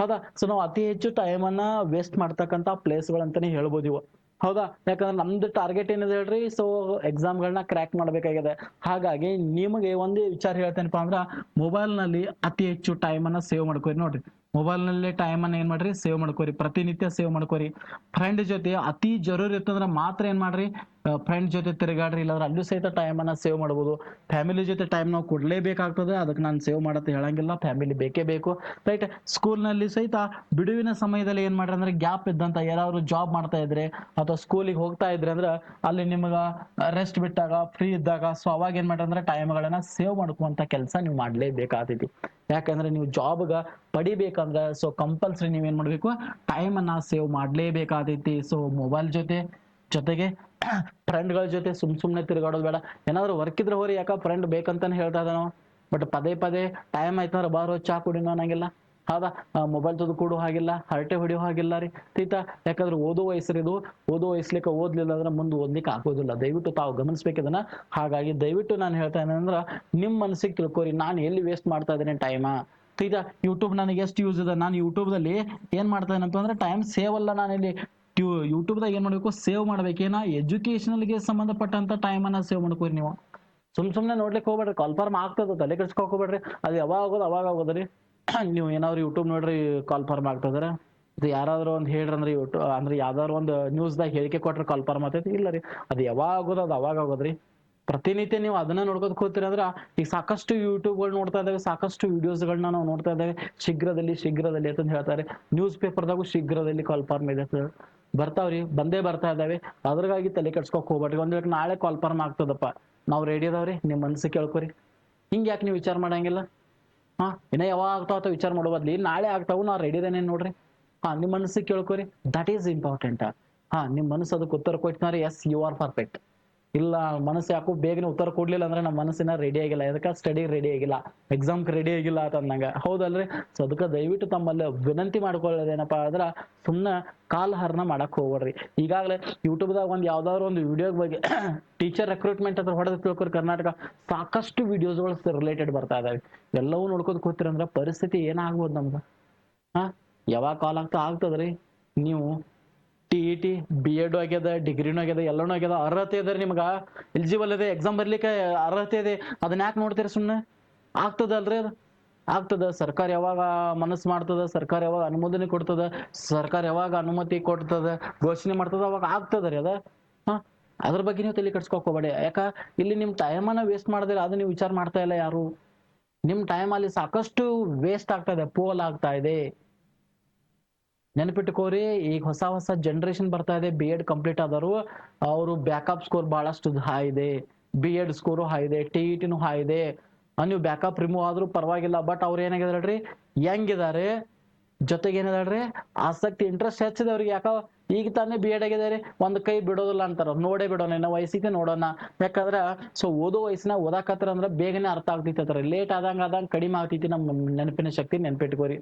ಹೌದಾ? ಸೊ ನಾವು ಅತಿ ಹೆಚ್ಚು ಟೈಮ್ ಅನ್ನ ವೇಸ್ಟ್ ಮಾಡ್ತಕ್ಕಂತ ಪ್ಲೇಸ್ಗಳಂತಾನೆ ಹೇಳ್ಬೋದು ಇವು. ಹೌದಾ? ಯಾಕಂದ್ರೆ ನಮ್ದು ಟಾರ್ಗೆಟ್ ಏನಿದೆ ಹೇಳ್ರಿ? ಸೊ ಎಕ್ಸಾಮ್ಗಳನ್ನ ಕ್ರ್ಯಾಕ್ ಮಾಡ್ಬೇಕಾಗಿದೆ. ಹಾಗಾಗಿ ನಿಮಗೆ ಒಂದೇ ವಿಚಾರ ಹೇಳ್ತೇನಪ್ಪ ಅಂದ್ರ ಮೊಬೈಲ್ನಲ್ಲಿ ಅತಿ ಹೆಚ್ಚು ಟೈಮ್ ಅನ್ನ ಸೇವ್ ಮಾಡ್ಕೋರಿ ನೋಡ್ರಿ. ಮೊಬೈಲ್ ಟೈಮನ್ನು ಟೈಮ್ ಅನ್ನ ಏನ್ ಮಾಡ್ರಿ? ಸೇವ್ ಮಾಡ್ಕೋರಿ. ಪ್ರತಿನಿತ್ಯ ಸೇವ್ ಮಾಡ್ಕೋರಿ. ಫ್ರೆಂಡ್ ಜೊತೆ ಅತಿ ಜರೂರಿ ಇತ್ತಂದ್ರ ಮಾತ್ರ ಏನ್ ಮಾಡ್ರಿ? ಫ್ರೆಂಡ್ ಜೊತೆ ತಿರುಗಾಡ್ರಿ, ಇಲ್ಲಾಂದ್ರೆ ಅಲ್ಲೂ ಸಹಿತ ಟೈಮನ್ನು ಸೇವ್ ಮಾಡ್ಬೋದು. ಫ್ಯಾಮಿಲಿ ಜೊತೆ ಟೈಮ್ ನಾವು ಕೊಡ್ಲೇಬೇಕಾಗ್ತದೆ, ಅದಕ್ಕೆ ನಾನು ಸೇವ್ ಮಾಡತ್ತೆ ಹೇಳಂಗಿಲ್ಲ ಫ್ಯಾಮಿಲಿ ಬೇಕೇ ಬೇಕು. ರೈಟ್ ಸ್ಕೂಲ್ನಲ್ಲಿ ಸಹಿತ ಬಿಡುವಿನ ಸಮಯದಲ್ಲಿ ಏನು ಮಾಡ್ರಿ ಅಂದ್ರೆ ಗ್ಯಾಪ್ ಇದ್ದಂತ ಯಾರಾದ್ರು ಜಾಬ್ ಮಾಡ್ತಾ ಇದ್ರೆ, ಅಥವಾ ಸ್ಕೂಲಿಗೆ ಹೋಗ್ತಾ ಇದ್ರೆ ಅಂದ್ರೆ ಅಲ್ಲಿ ನಿಮಗ ರೆಸ್ಟ್ ಬಿಟ್ಟಾಗ ಫ್ರೀ ಇದ್ದಾಗ ಸೊ ಅವಾಗ ಏನು ಮಾಡ್ರಿ ಅಂದ್ರೆ ಟೈಮ್ಗಳನ್ನು ಸೇವ್ ಮಾಡ್ಕೊಂತ ಕೆಲಸ ನೀವು ಮಾಡ್ಲೇಬೇಕಾಗ್ತೈತಿ. ಯಾಕಂದ್ರೆ ನೀವು ಜಾಬ್ಗ ಪಡಿಬೇಕಂದ್ರೆ ಸೊ ಕಂಪಲ್ಸರಿ ನೀವೇನ್ ಮಾಡ್ಬೇಕು ಟೈಮ್ ಅನ್ನ ಸೇವ್ ಮಾಡ್ಲೇಬೇಕಾದೈತಿ ಸೊ ಮೊಬೈಲ್ ಜೊತೆ, ಜೊತೆಗೆ ಫ್ರೆಂಡ್ಗಳ ಜೊತೆ ಸುಮ್ ಸುಮ್ನೆ ತಿರುಗಾಡೋದು ಬೇಡ. ಏನಾದ್ರು ವರ್ಕ್ ಇದ್ರೆ ಹೋರಿ ಯಾಕ ಫ್ರೆಂಡ್ ಬೇಕಂತಾನೆ ಹೇಳ್ತಾ ಇದ್ದಾನೋ. ಬಟ್ ಪದೇ ಪದೇ ಟೈಮ್ ಆಯ್ತಂದ್ರೆ ಬಾರೋ ಚಾ ಕುಡಿನೋ ಅನ್ನಂಗಿಲ್ಲ ಹೌದಾ? ಮೊಬೈಲ್ ತೆಗೆದು ಕೊಡೋ ಹಾಗಿಲ್ಲ. ಹರಟೆ ಹೊಡಿಯೋ ಹಾಗಿಲ್ಲ ರೀ. ತೀತ, ಯಾಕಂದ್ರೆ ಓದೋ ವಯಸ್ಸರಿದು ಓದೋ ವಯಸ್ಲಿಕ್ಕೆ ಓದ್ಲಿಲ್ಲ ಅಂದ್ರೆ ಮುಂದೆ ಓದ್ಲಿಕ್ಕೆ ಆಗೋದಿಲ್ಲ. ದಯವಿಟ್ಟು ತಾವು ಗಮನಿಸ್ಬೇಕು ಇದನ್ನ. ಹಾಗಾಗಿ ದಯವಿಟ್ಟು ನಾನು ಹೇಳ್ತಾ ಅಂದ್ರೆ ನಿಮ್ಮ ಮನಸ್ಸಿಗೆ ತಿಳ್ಕೊರಿ. ನಾನು ಎಲ್ಲಿ ವೇಸ್ಟ್ ಮಾಡ್ತಾ ಇದ್ದೇನೆ ಟೈಮ ತೀತ ಯೂಟ್ಯೂಬ್ ನನಗೆ ಎಷ್ಟು ಯೂಸ್ ಇದೆ? ನಾನು ಯೂಟ್ಯೂಬ್ದಲ್ಲಿ ಏನ್ ಮಾಡ್ತಾ ಇದ್ದೇನೆ ಅಂತಂದ್ರೆ ಟೈಮ್ ಸೇವ್ ಅಲ್ಲ ನಾನು ಇಲ್ಲಿ ಯೂಟ್ಯೂಬ್ದಾಗ ಏನು ಮಾಡಬೇಕು, ಸೇವ್ ಮಾಡ್ಬೇಕೇನ ಎಜುಕೇಶನಲ್ಗೆ ಸಂಬಂಧಪಟ್ಟಂಥ ಅನ್ನ ಸೇವ್ ಮಾಡ್ಕೋರಿ ನೀವು. ಸುಮ್ ಸುಮ್ನೆ ನೋಡ್ಲಿಕ್ಕೆ ಹೋಗ್ಬೇಡ್ರಿ. ಕಾಲ್ಫಾರ್ಮ್ ಆಗ್ತದ, ತಲೆ ಕೆಡ್ಸ್ಕೊಕ್ ಹೋಗ್ಬೇಡ್ರಿ. ಅದು ಯಾವಾಗ ಆಗೋದು, ಅವಾಗ ಆಗೋದ್ರಿ ನೀವು ಏನಾದ್ರು ಯೂಟ್ಯೂಬ್ ನೋಡ್ರಿ ಕಾಲ್ ಫಾರ್ಮ್ ಆಗ್ತದ್ರ. ಇದು ಯಾರಾದ್ರೂ ಒಂದು ಹೇಳ್ರಂದ್ರೆ ಯೂಟ್ಯೂಬ್ ಅಂದ್ರೆ ಯಾವ್ದಾದ್ರು ಒಂದು ನ್ಯೂಸ್ದಾಗ ಹೇಳಿಕೆ ಕೊಟ್ರೆ ಕಾಲ್ಫಾರ್ಮ್ ಆಗ್ತೈತಿ. ಇಲ್ಲ ರೀ. ಅದು ಯಾವಾಗ ಆಗೋದು, ಅದು ಅವಾಗ ಆಗೋದ್ರಿ ಪ್ರತಿನಿತ್ಯ ನೀವು ಅದನ್ನ ನೋಡ್ಕೊತ ಕೂತೀರಿ ಅಂದ್ರೆ, ಈಗ ಸಾಕಷ್ಟು ಯೂಟ್ಯೂಬ್ಗಳು ನೋಡ್ತಾ ಇದ್ದಾವೆ ಸಾಕಷ್ಟು ವಿಡಿಯೋಸ್ಗಳನ್ನ ನಾವು ನೋಡ್ತಾ ಇದ್ದೇವೆ ಶೀಘ್ರದಲ್ಲಿ ಶೀಘ್ರದಲ್ಲಿ ಅಂತ ಹೇಳ್ತಾರೆ. ನ್ಯೂಸ್ ಪೇಪರ್ದಾಗೂ ಶೀಘ್ರದಲ್ಲಿ ಕಾಲ್ಫಾರ್ಮ್ ಇದೆ ಅಂತ ಬರ್ತಾವ್ರಿ, ಬಂದೇ ಬರ್ತಾ ಇದಾವೆ ಅದ್ರಾಗಾಗಿ ತಲೆ ಕೆಡ್ಸ್ಕೊಕ್ ಹೋಗ್ಬೇಡ್ರಿ. ಒಂದ್ ನಾಳೆ ಕಾಲ್ಫರ್ಮ್ ಆಗ್ತದಪ್ಪ. ನಾವು ರೆಡಿ ಅದಾವ್ರಿ, ನಿಮ್ ಮನ್ಸಿಗೆ ಕೇಳ್ಕೊರಿ. ಹಿಂಗ್ ಯಾಕೆ ನೀವು ವಿಚಾರ ಮಾಡಂಗಿಲ್ಲ? ಹಾ, ಇನ್ನ ಯಾವಾಗ ಆಗ್ತಾವ ವಿಚಾರ ಮಾಡೋ ಬದ್ಲಿ, ನಾಳೆ ಆಗ್ತಾವು ನಾ ರೆಡಿ ಇದೇನೆ ನೋಡ್ರಿ? ಹಾ, ನಿಮ್ ಮನಸ್ಸಿಗೆ ಕೇಳ್ಕೊರಿ. ದಟ್ ಈಸ್ ಇಂಪಾರ್ಟೆಂಟ್ ಹಾ, ನಿಮ್ ಮನಸ್ಸು ಅದಕ್ಕೆ ಉತ್ತರ ಕೊಟ್ಟಿನಾರೆ ಎಸ್ ಯು ಆರ್ ಪರ್ಫೆಕ್ಟ್ ಇಲ್ಲ, ಮನಸ್ಸು ಯಾಕೋ ಬೇಗನೆ ಉತ್ತರ ಕೊಡ್ಲಿಲ್ಲ ಅಂದ್ರೆ ನಮ್ಮ ಮನಸ್ಸಿನ ರೆಡಿ ಆಗಿಲ್ಲ. ಅದಕ್ಕೆ ಸ್ಟಡಿ ರೆಡಿ ಆಗಿಲ್ಲ? ಎಕ್ಸಾಮ್ ರೆಡಿ ಆಗಿಲ್ಲ ಅಂತ ಅಂದಂಗ. ಹೌದಲ್ರಿ? ಸೊ ಅದಕ್ಕೆ ದಯವಿಟ್ಟು ತಮ್ಮಲ್ಲಿ ವಿನಂತಿ ಮಾಡ್ಕೊಳ್ಳೋದೇನಪ್ಪ ಅಂದ್ರ ಸುಮ್ಮನೆ ಕಾಲಹರಣ ಮಾಡಕ್ ಹೋಗ್ಬೇಡ್ರಿ ಈಗಾಗಲೇ ಯೂಟ್ಯೂಬ್ದಾಗ ಒಂದು ಯಾವ್ದಾದ್ರು ಒಂದು ವಿಡಿಯೋ ಬಗ್ಗೆ ಟೀಚರ್ ರೆಕ್ರೂಟ್ಮೆಂಟ್ ಅಂತ ಹೊಡೆದು ತಿಳ್ಕೊರಿ ಕರ್ನಾಟಕ. ಸಾಕಷ್ಟು ವಿಡಿಯೋಸ್ಗಳು ರಿಲೇಟೆಡ್ ಬರ್ತಾ ಇದಾವೆ. ಎಲ್ಲವೂ ನೋಡ್ಕೊತ ಕೂತಿರಂದ್ರ ಪರಿಸ್ಥಿತಿ ಏನಾಗ್ಬೋದು ನಮ್ದು ಹಾ? ಯಾವಾಗ ಕಾಲ್ ಆಗ್ತಾ ಆಗ್ತದ್ರಿ? ನೀವು T E T B Ed ಆಗ್ಯದ ಡಿಗ್ರಿನೂ ಆಗ್ಯದ, ಎಲ್ಲನೂ ಆಗ್ಯದ. ಅರ್ಹತೆ ಅದ ನಿಮ್ಗೆ ಎಲಿಜಿಬಲ್ ಇದೆ ಎಕ್ಸಾಮ್ ಬರ್ಲಿಕ್ಕೆ ಅರ್ಹತೆ ಇದೆ. ಅದನ್ನ ಯಾಕೆ ನೋಡ್ತೀರಿ ಸುಮ್ಮನೆ ಆಗ್ತದಲ್ರಿ ಅದು. ಆಗ್ತದ. ಸರ್ಕಾರ ಯಾವಾಗ ಮನಸ್ಸು ಮಾಡ್ತದ, ಸರ್ಕಾರ ಯಾವಾಗ ಅನುಮೋದನೆ ಕೊಡ್ತದ, ಸರ್ಕಾರ ಯಾವಾಗ ಅನುಮತಿ ಕೊಡ್ತದ, ಘೋಷಣೆ ಮಾಡ್ತದ, ಅವಾಗ ಆಗ್ತದ ರೀ ಅದ. ಹಾ? ಅದ್ರ ಬಗ್ಗೆ ನೀವು ತಲೆ ಹೋಗ್ಬೇಡಿ. ಯಾಕ? ಇಲ್ಲಿ ನಿಮ್ ಟೈಮನ್ನ ವೇಸ್ಟ್ ಮಾಡಿದ್ರೆ, ಅದು ನೀವು ವಿಚಾರ ಮಾಡ್ತಾ ಇಲ್ಲ ಯಾರು. ನಿಮ್ ಟೈಮ್ ಅಲ್ಲಿ ಸಾಕಷ್ಟು ವೇಸ್ಟ್ ಆಗ್ತಾ ಇದೆ ಪೋಲ್ ಆಗ್ತಾ ಇದೆ. ನೆನಪಿಟ್ಟುಕೋರಿ ಈಗ ಹೊಸ ಹೊಸ ಜನರೇಷನ್ ಬರ್ತಾ ಇದೆ ಬಿ ಎಡ್ ಕಂಪ್ಲೀಟ್ ಆದರು ಅವರು ಬ್ಯಾಕಪ್ ಸ್ಕೋರ್ ಬಹಳಷ್ಟು ಹೈ ಇದೆ ಬಿ ಎಡ್ ಸ್ಕೋರು ಹೈ ಇದೆ ಟಿ ಇ ಟಿನೂ ಇದೆ. ನೀವು ಬ್ಯಾಕಪ್ ರಿಮೂವ್ ಆದ್ರೂ ಪರವಾಗಿಲ್ಲ ಬಟ್ ಅವ್ರು ಏನಾಗಿದೆ ಹೇಳ್ರಿ? ಹೆಂಗಿದ್ದಾರೆ? ಜೊತೆಗೆ ಏನಿದಾಳ್ರಿ ಆಸಕ್ತಿ ಇಂಟ್ರೆಸ್ಟ್ ಹೆಚ್ಚಿದೆ ಅವ್ರಿಗೆ, ಯಾಕ ಈಗ ತಾನೇ ಬಿ ಎಡ್ ಆಗಿದ್ದಾರೆ, ಒಂದ್ ಕೈ ಬಿಡೋದಿಲ್ಲ ಅಂತಾರ, ನೋಡೇ ಬಿಡೋಣ, ಇನ್ನ ವಯಸ್ಸಿಗೆ ನೋಡೋಣ. ಯಾಕಂದ್ರ ಸೊ ಓದೋ ವಯಸ್ಸಿನ ಓದಾಕತ್ರ ಅಂದ್ರೆ ಬೇಗನೆ ಅರ್ಥ ಆಗ್ತೈತಿ ಲೇಟ್ ಆದಂಗ ಆದಂಗ ಕಡಿಮೆ ಆಗ್ತೈತಿ ನಮ್ಮ ನೆನಪಿನ ಶಕ್ತಿ ನೆನ್ಪಿಟ್ಕೋರಿ.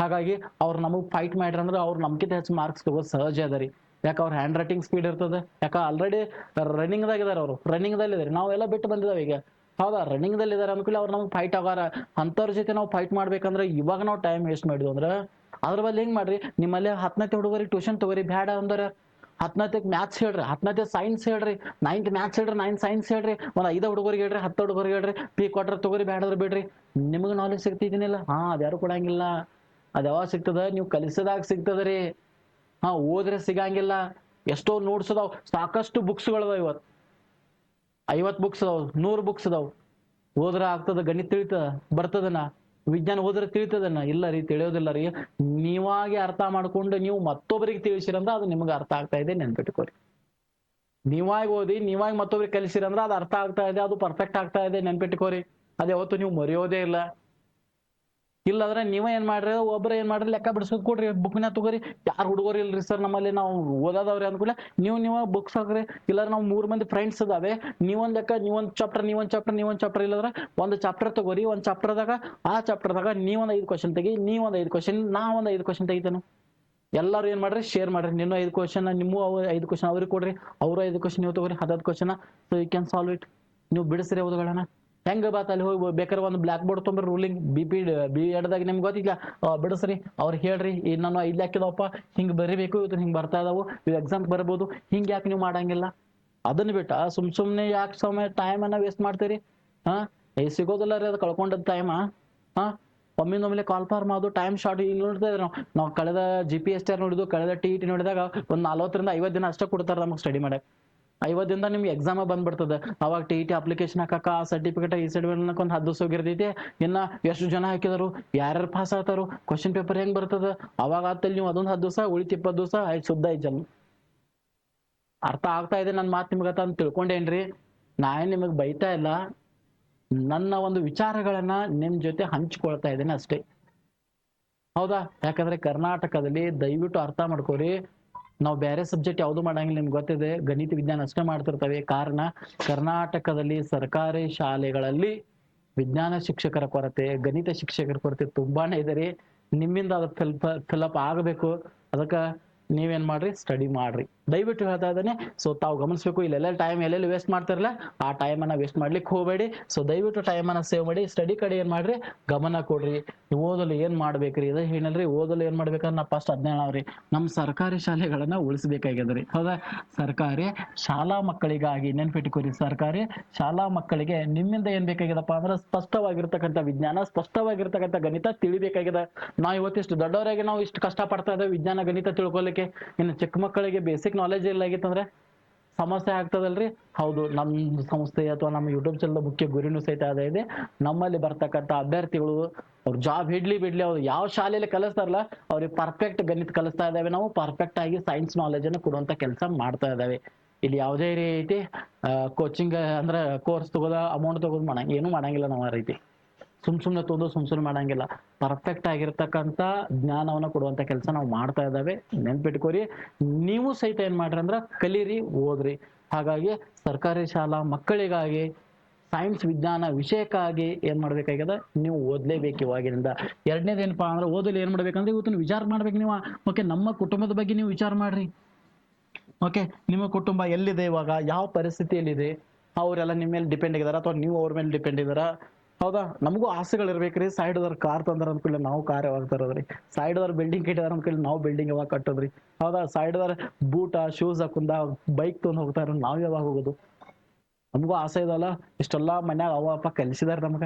ಹಾಗಾಗಿ ಅವ್ರು ನಮಗೆ ಫೈಟ್ ಮಾಡ್ರಿ ಅಂದ್ರೆ ಅವ್ರು ನಮ್ಗಿಂತ ಹೆಚ್ಚು ಮಾರ್ಕ್ಸ್ ತಗೋದು ಸಹಜ ಅದ ರೀ. ಯಾಕೆ ಅವ್ರ ಹ್ಯಾಂಡ್ ರೈಟಿಂಗ್ ಸ್ಪೀಡ್ ಇರ್ತದೆ? ಯಾಕೆ ಆಲ್ರೆಡಿ ರನ್ನಿಂಗ್ ದಾಗ ಇದಾರೆ ಅವರು. ರನ್ನಿಂಗ್ದಲ್ಲಿ ಇದಾರೆ ನಾವೆಲ್ಲ ಬಿಟ್ಟು ಬಂದಿದ್ದಾವೆ ಈಗ. ಹೌದಾ? ರನ್ನಿಂಗ್ದಲ್ಲಿ ಇದಾರೆ ಅಂದ್ಕೂಲೆ ಅವ್ರು ನಮ್ಗೆ ಫೈಟ್ ಆಗಾರ. ಅಂತವ್ರ ಜೊತೆ ನಾವು ಫೈಟ್ ಮಾಡ್ಬೇಕಂದ್ರೆ ಇವಾಗ ನಾವು ಟೈಮ್ ವೇಸ್ಟ್ ಮಾಡಿದ್ವಿ ಅಂದ್ರೆ ಅದ್ರ ಬಲ್ಲಿ ಹೆಂಗ್ ಮಾಡ್ರಿ? ನಿಮ್ಮಲ್ಲಿ ಹತ್ತನೇ ಹುಡುಗರಿಗೆ ಟ್ಯೂಷನ್ ತಗೋರಿ. ಬ್ಯಾಡ ಅಂದ್ರೆ ಹತ್ತನೇತಕ್ಕೆ ಮ್ಯಾಥ್ಸ್ ಹೇಳ್ರಿ. ಹತ್ತನೇತೆ ಸೈನ್ಸ್ ಹೇಳ್ರಿ. ನೈನ್ತ್ ಮ್ಯಾಥ್ಸ್ ಹೇಳ್ರಿ. ನೈನ್ ಸೈನ್ಸ್ ಹೇಳ್ರಿ. ಒಂದ್ ಐದು ಹುಡುಗರಿಗೆ ಹೇಳ್ರಿ. ಹತ್ತು ಹುಡುಗರಿಗೆ ಹೇಳ್ರಿ. ಪಿ ಕ್ವಾರ್ಟರ್ ತಗೋರಿ. ಬ್ಯಾಡದ್ರ ಬಿಡ್ರಿ. ನಿಮಗೆ ನಾಲೆಜ್ ಸಿಗ್ತಿದ್ದೀನಿಲ್ಲ ಹಾ, ಅದ್ಯಾರು ಕೊಡಂಗಿಲ್ಲ. ಅದ್ ಯಾವಾಗ ಸಿಗ್ತದ? ನೀವು ಕಲಿಸದಾಗ ಸಿಗ್ತದ ರೀ. ಹಾ, ಓದ್ರೆ ಸಿಗಂಗಿಲ್ಲ. ಎಷ್ಟೋ ನೋಟ್ಸ್ ಅದಾವ್. ಸಾಕಷ್ಟು ಬುಕ್ಸ್ಗಳದಾವ ಇವತ್ತು. ಐವತ್ತು ಬುಕ್ಸ್ ಅದಾವ್, ನೂರು ಬುಕ್ಸ್ ಅದಾವ್. ಓದ್ರ ಆಗ್ತದ, ಗಣಿತ ತಿಳಿತದ ಬರ್ತದನ? ವಿಜ್ಞಾನ ಓದ್ರೆ ತಿಳಿತದನ? ಇಲ್ಲ ರೀ, ತಿಳಿಯೋದಿಲ್ಲ ರೀ. ನೀವಾಗಿ ಅರ್ಥ ಮಾಡ್ಕೊಂಡು ನೀವು ಮತ್ತೊಬ್ಬರಿಗೆ ತಿಳಿಸಿರಂದ್ರ ಅದು ನಿಮ್ಗೆ ಅರ್ಥ ಆಗ್ತಾ ಇದೆ ನೆನ್ಪಿಟ್ಕೋರಿ ನೀವಾಗಿ ಓದಿ, ನೀವಾಗಿ ಮತ್ತೊಬ್ರಿಗೆ ಕಲಿಸಿರಂದ್ರ ಅದು ಅರ್ಥ ಆಗ್ತಾ ಇದೆ, ಅದು ಪರ್ಫೆಕ್ಟ್ ಆಗ್ತಾ ಇದೆ ನೆನ್ಪಿಟ್ಕೋರಿ ಅದು ಯಾವತ್ತು ನೀವು ಮರೆಯೋದೇ ಇಲ್ಲ. ಇಲ್ಲಾಂದ್ರೆ ನೀವೇ ಏನ್ ಮಾಡ್ರಿ, ಒಬ್ರ ಏನ್ ಮಾಡ್ರಿ, ಲೆಕ್ಕ ಬಿಡಿಸ್ಕೊತ್ ಕೊಡ್ರಿ ಬುಕ್ನ ತಗೋರಿ. ಯಾರು ಹುಡುಗರು ಇಲ್ರಿ ಸರ್ ನಮ್ಮಲ್ಲಿ, ನಾವು ಓದೋದವ್ರಿ ಅನ್ಕೂಲ ನೀವು ನೀವು ಬುಕ್ಸ್ ಹಾಕ್ರಿ. ಇಲ್ಲಾಂದ್ರೆ ನಾವು ಮೂರ್ ಮಂದಿ ಫ್ರೆಂಡ್ಸ್ ಇದಾವೆ. ನೀವೊಂದ್ ಲೆಕ್ಕ, ನೀವೊಂದ್ ಚಾಪ್ಟರ್ ನೀವೊಂದ್ ಚಾಪ್ಟರ್ ನೀವೊಂದ್ ಚಾಪ್ಟರ್ ಇಲ್ಲಂದ್ರೆ ಒಂದು ಚಾಪ್ಟರ್ ತಗೋರಿ, ಒಂದ್ ಚಾಪ್ಟರ್ದಾಗ ಆ ಚಾಪ್ಟರ್ದಾಗ ನೀವೊಂದ್ ಐದು ಕ್ವಶನ್ ತೆಗಿ, ನೀವೊಂದ್ ಐದು ಕ್ವಶನ್ ನಾ ಒಂದ್ ಐದು ಕ್ವಶನ್ ತೆಗಿತಾನು. ಎಲ್ಲಾರು ಏನ್ ಮಾಡ್ರಿ ಶೇರ್ ಮಾಡ್ರಿ. ನಿನ್ನೂ ಐದು ಕ್ವಶನ್ ನಿಮ್ಮ ಐದು ಕ್ವಶನ್ ಅವ್ರಿಗೆ ಕೊಡ್ರಿ. ಅವ್ರು ಐದು ಕ್ವಶನ್ ನೀವು ತಗೋರಿ ಹತ್ತತ್ತು question so you can solve it ನೀವು ಬಿಡಿಸ್ರಿ ಓದುಗಳನ್ನ. ಹೆಂಗ ಬಾತ್ ಅಲ್ಲಿ ಹೋಗಿ ಬೇಕಾದ್ರೆ ಒಂದು ಬ್ಲಾಕ್ ಬೋರ್ಡ್ ತೊಂಬ್ರಿ ರೂಲಿಂಗ್ ಬಿ ಪಿ ಬಿ ಎಡ್ದಾಗ ನಿಮ್ಗೆ ಗೊತ್ತಿಲ್ಲ. ಬಿಡಸ್ರಿ ಅವ್ರಿಗೆ ಹೇಳ್ರಿ ನಾನು ಇಲ್ಲಿ ಹಾಕಿದವಪ್ಪ ಹಿಂಗೆ ಬರಿಬೇಕು, ಇವತ್ತು ಹಿಂಗೆ ಬರ್ತಾ ಇದಾವು, ಇವ್ ಎಕ್ಸಾಮ್ ಬರ್ಬೋದು, ಹಿಂಗೆ ಯಾಕೆ ನೀವು ಮಾಡಂಗಿಲ್ಲ? ಅದನ್ನ ಬಿಟ್ಟ ಸುಮ್ ಸುಮ್ನೆ ಯಾಕೆ ಸಮಯ ಟೈಮ್ ಅನ್ನ ವೇಸ್ಟ್ ಮಾಡ್ತೀರಿ? ಹಾ ಏ ಸಿಗೋದಿಲ್ಲ ರೀ ಅದು ಕಳ್ಕೊಂಡದ್ ಟೈಮ್ ಹಾ ಒಮ್ಮಿಂದ ಕಾಲ್ ಫಾರ್ ಮಾಡೋದು ಟೈಮ್ ಶಾರ್ಟ್ ಇಲ್ಲಿ ನೋಡ್ತಾ ಇದ್ರೆ ನಾವು. ನಾವು ಕಳೆದ G P S T R ನೋಡಿದ್ದು ಕಳೆದ ಟಿ ಇ ಟಿ ನೋಡಿದಾಗ ಒಂದು ನಲ್ವತ್ತರಿಂದ ಐವತ್ತು ದಿನ ಅಷ್ಟೇ ಕೊಡ್ತಾರೆ ನಮಗೆ ಸ್ಟಡಿ ಮಾಡಕ್. ಐವತ್ತು ದಿನದ ನಿಮ್ಗೆ ಎಕ್ಸಾಮ ಬಂದ್ಬಿಡ್ತದೆ. ಅವಾಗ ಟಿ ಟಿ ಅಪ್ಲಿಕೇಶನ್ ಹಾಕಕ್ಕ ಆ ಸರ್ಟಿಫಿಕೇಟ್ ಈ ಸರ್ಟಿಫಿಕೇಟ್ ಒಂದು ಹದ್ದು ಸೋಗಿರ್ತೈತಿ. ಇನ್ನ ಎಷ್ಟು ಜನ ಹಾಕಿದಾರು? ಯಾರ್ಯಾರು ಪಾಸ್ ಆತರು? ಕ್ವಶನ್ ಪೇಪರ್ ಹೆಂಗ್ ಬರ್ತದ? ಅವಾಗ ಆತಲ್ಲಿ ನೀವು ಅದೊಂದು ಹತ್ತು ದಿವಸ ಉಳಿತ ಇಪ್ಪತ್ತು ದಿವಸ ಐದು ಶುದ್ಧ ಐದು ಜನ ಅರ್ಥ ಆಗ್ತಾ ಇದೆ ನನ್ನ ಮಾತು ನಿಮ್ಗೆ ಅಂತ ತಿಳ್ಕೊಂಡೇನ್ರಿ? ನಾ ಏನ್ ನಿಮಗೆ ಬೈತಾ ಇಲ್ಲ. ನನ್ನ ಒಂದು ವಿಚಾರಗಳನ್ನ ನಿಮ್ ಜೊತೆ ಹಂಚ್ಕೊಳ್ತಾ ಇದ್ದೇನೆ ಅಷ್ಟೇ. ಹೌದಾ? ಯಾಕಂದ್ರೆ ಕರ್ನಾಟಕದಲ್ಲಿ ದಯವಿಟ್ಟು ಅರ್ಥ ಮಾಡ್ಕೋರಿ. ನಾವು ಬೇರೆ ಸಬ್ಜೆಕ್ಟ್ ಯಾವುದು ಮಾಡಂಗಿಲ್ಲ, ನಿಮ್ಗೆ ಗೊತ್ತಿದೆ, ಗಣಿತ, ವಿಜ್ಞಾನ ಅಷ್ಟೇ ಮಾಡ್ತಿರ್ತವೆ. ಕಾರಣ, ಕರ್ನಾಟಕದಲ್ಲಿ ಸರ್ಕಾರಿ ಶಾಲೆಗಳಲ್ಲಿ ವಿಜ್ಞಾನ ಶಿಕ್ಷಕರ ಕೊರತೆ, ಗಣಿತ ಶಿಕ್ಷಕರ ಕೊರತೆ ತುಂಬಾನೇ ಇದೆ ರೀ. ನಿಮ್ಮಿಂದ ಅದು ಫಿಲ್ ಫಿಲ್ಅಪ್ ಆಗಬೇಕು. ಅದಕ್ಕೆ ನೀವೇನ್ ಮಾಡ್ರಿ? ಸ್ಟಡಿ ಮಾಡ್ರಿ. ದಯವಿಟ್ಟು ಹೇಳ್ತಾ ಇದ್ದಾನೆ. ಸೊ ತಾವು ಗಮನಿಸಬೇಕು ಇಲ್ಲೆಲ್ಲ ಟೈಮ್ ಎಲ್ಲೆಲ್ಲಿ ವೇಸ್ಟ್ ಮಾಡ್ತಾರಲ್ಲ, ಆ ಟೈಮನ್ನು ವೇಸ್ಟ್ ಮಾಡ್ಲಿಕ್ಕೆ ಹೋಗಬೇಡಿ. ಸೊ ದಯವಿಟ್ಟು ಟೈಮನ್ನು ಸೇವ್ ಮಾಡಿ ಸ್ಟಡಿ ಕಡೆ ಏನು ಮಾಡ್ರಿ? ಗಮನ ಕೊಡ್ರಿ. ನೀವು ಓದಲು ಏನು ಮಾಡ್ಬೇಕ್ರಿ? ಇದು ಏನಲ್ರಿ ಓದಲು ಏನು ಮಾಡ್ಬೇಕಂದ್ರೆ ನಾ ಫಸ್ಟ್ ಅದನ್ನ ಹೇಳವ್ರಿ ನಮ್ಮ ಸರ್ಕಾರಿ ಶಾಲೆಗಳನ್ನ ಉಳಿಸಬೇಕಾಗ್ಯದ್ರಿ ಹೌದಾ? ಸರ್ಕಾರಿ ಶಾಲಾ ಮಕ್ಕಳಿಗಾಗಿ ನೆನ್ಪಿಟ್ಕೋರಿ ಸರ್ಕಾರಿ ಶಾಲಾ ಮಕ್ಕಳಿಗೆ ನಿಮ್ಮಿಂದ ಏನ್ ಬೇಕಾಗ್ಯದಪ್ಪ ಅಂದ್ರೆ ಸ್ಪಷ್ಟವಾಗಿರ್ತಕ್ಕಂಥ ವಿಜ್ಞಾನ, ಸ್ಪಷ್ಟವಾಗಿರ್ತಕ್ಕಂಥ ಗಣಿತ ತಿಳಿಬೇಕಾಗಿದೆ. ನಾವು ಇವತ್ತಿಷ್ಟು ದೊಡ್ಡವರಾಗಿ ನಾವು ಇಷ್ಟು ಕಷ್ಟ ಪಡ್ತಾ ಇದ್ದೇವೆ ವಿಜ್ಞಾನ, ಗಣಿತ ತಿಳ್ಕೊಲಿಕ್ಕೆ. ಇನ್ನು ಚಿಕ್ಕ ಮಕ್ಕಳಿಗೆ ಬೇಸಿಕ್ ನಾಲೆಜ್ ಇಲ್ಲ ಆಗಿತ್ತಂದ್ರೆ ಸಮಸ್ಯೆ ಆಗ್ತದಲ್ರಿ? ಹೌದು ನಮ್ಮ ಸಂಸ್ಥೆ ಅಥವಾ ನಮ್ಮ ಯೂಟ್ಯೂಬ್ ಚಾನಲ್ ಮುಖ್ಯ ಗುರಿನೂ ಸಹಿತ ಅದೇ ಇದೆ. ನಮ್ಮಲ್ಲಿ ಬರ್ತಕ್ಕಂಥ ಅಭ್ಯರ್ಥಿಗಳು, ಅವ್ರು ಜಾಬ್ ಹಿಡ್ಲಿ ಬಿಡ್ಲಿ ಅವ್ರು ಯಾವ ಶಾಲೆಯಲ್ಲಿ ಕಲಿಸ್ತಾರಲ್ಲ, ಅವ್ರಿಗೆ ಪರ್ಫೆಕ್ಟ್ ಗಣಿತ ಕಲಿಸ್ತಾ ಇದ್ದಾವೆ. ನಾವು ಪರ್ಫೆಕ್ಟ್ ಆಗಿ ಸೈನ್ಸ್ ನಾಲೆಜ್ ಅನ್ನು ಕೊಡುವಂತ ಕೆಲಸ ಮಾಡ್ತಾ ಇದ್ದಾವೆ. ಇಲ್ಲಿ ಯಾವುದೇ ರೀತಿ ಕೋಚಿಂಗ್ ಅಂದ್ರೆ ಕೋರ್ಸ್ ತಗೋದ ಅಮೌಂಟ್ ತಗೋದು ಮಾಡಂಗ, ಏನು ಮಾಡಂಗಿಲ್ಲ ನಾವು ಆ ರೀತಿ. ಸುಮ್ ಸುಮ್ನೆ ತೋದು ಸುಮ್ ಸುಮ್ನೆ ಮಾಡಂಗಿಲ್ಲ. ಪರ್ಫೆಕ್ಟ್ ಆಗಿರ್ತಕ್ಕಂಥ ಜ್ಞಾನವನ್ನ ಕೊಡುವಂತ ಕೆಲಸ ನಾವು ಮಾಡ್ತಾ ಇದ್ದಾವೆ. ನೆನ್ಪಿಟ್ಕೋರಿ, ನೀವು ಸಹಿತ ಏನ್ ಮಾಡ್ರಿ ಅಂದ್ರ ಕಲೀರಿ, ಓದ್ರಿ. ಹಾಗಾಗಿ ಸರ್ಕಾರಿ ಶಾಲಾ ಮಕ್ಕಳಿಗಾಗಿ ಸೈನ್ಸ್ ವಿಜ್ಞಾನ ವಿಷಯಕ್ಕಾಗಿ ಏನ್ ಮಾಡ್ಬೇಕಾಗ್ಯದ? ನೀವು ಓದ್ಲೇಬೇಕು ಇವಾಗಿನಿಂದ. ಎರಡನೇದೇನಪ್ಪಾ ಅಂದ್ರೆ ಓದಲಿ ಏನ್ ಮಾಡ್ಬೇಕಂದ್ರೆ ಇವತ್ತು ವಿಚಾರ ಮಾಡ್ಬೇಕು ನೀವು. ಓಕೆ, ನಮ್ಮ ಕುಟುಂಬದ ಬಗ್ಗೆ ನೀವು ವಿಚಾರ ಮಾಡ್ರಿ. ಓಕೆ, ನಿಮ್ಮ ಕುಟುಂಬ ಎಲ್ಲಿದೆ ಇವಾಗ? ಯಾವ ಪರಿಸ್ಥಿತಿಯಲ್ಲಿದೆ? ಅವರೆಲ್ಲ ನಿಮ್ಮ ಮೇಲೆ ಡಿಪೆಂಡ್ ಆಗಿದಾರ ಅಥವಾ ನೀವು ಅವ್ರ ಮೇಲೆ ಡಿಪೆಂಡ್ ಇದಾರ? ಹೌದಾ? ನಮಗೂ ಆಸೆಗಳು ಇರ್ಬೇಕ್ರಿ. ಸೈಡ್ ಅದರ ಕಾರ್ ತಂದ್ರ ಅಂದ್ಕೊಳ್ಳಿ ನಾವು ಕಾರ್ ಯಾವಾಗ ತರೋದ್ರಿ? ಸೈಡ್ ಅದರ ಬಿಲ್ಡಿಂಗ್ ಕಟ್ಟಿದಾರ ಅಂದ್ಕೊಳ್ಳಿ ನಾವು ಬಿಲ್ಡಿಂಗ್ ಯಾವಾಗ ಕಟ್ಟೋದ್ರಿ? ಹೌದಾ? ಸೈಡ್ ಅದರ ಬೂಟ ಶೂಸ್ ಹಾಕೊಂಡ ಬೈಕ್ ತೊಗೊಂಡ್ ಹೋಗ್ತಾರ ನಾವ್ ಯಾವಾಗ ಹೋಗೋದು? ನಮಗೂ ಆಸೆ ಇದಲ್ಲ. ಇಷ್ಟೆಲ್ಲಾ ಮನ್ಯಾಗ ಅವ ಅಪ್ಪ ಕಲಿಸಿದಾರ ನಮಗ.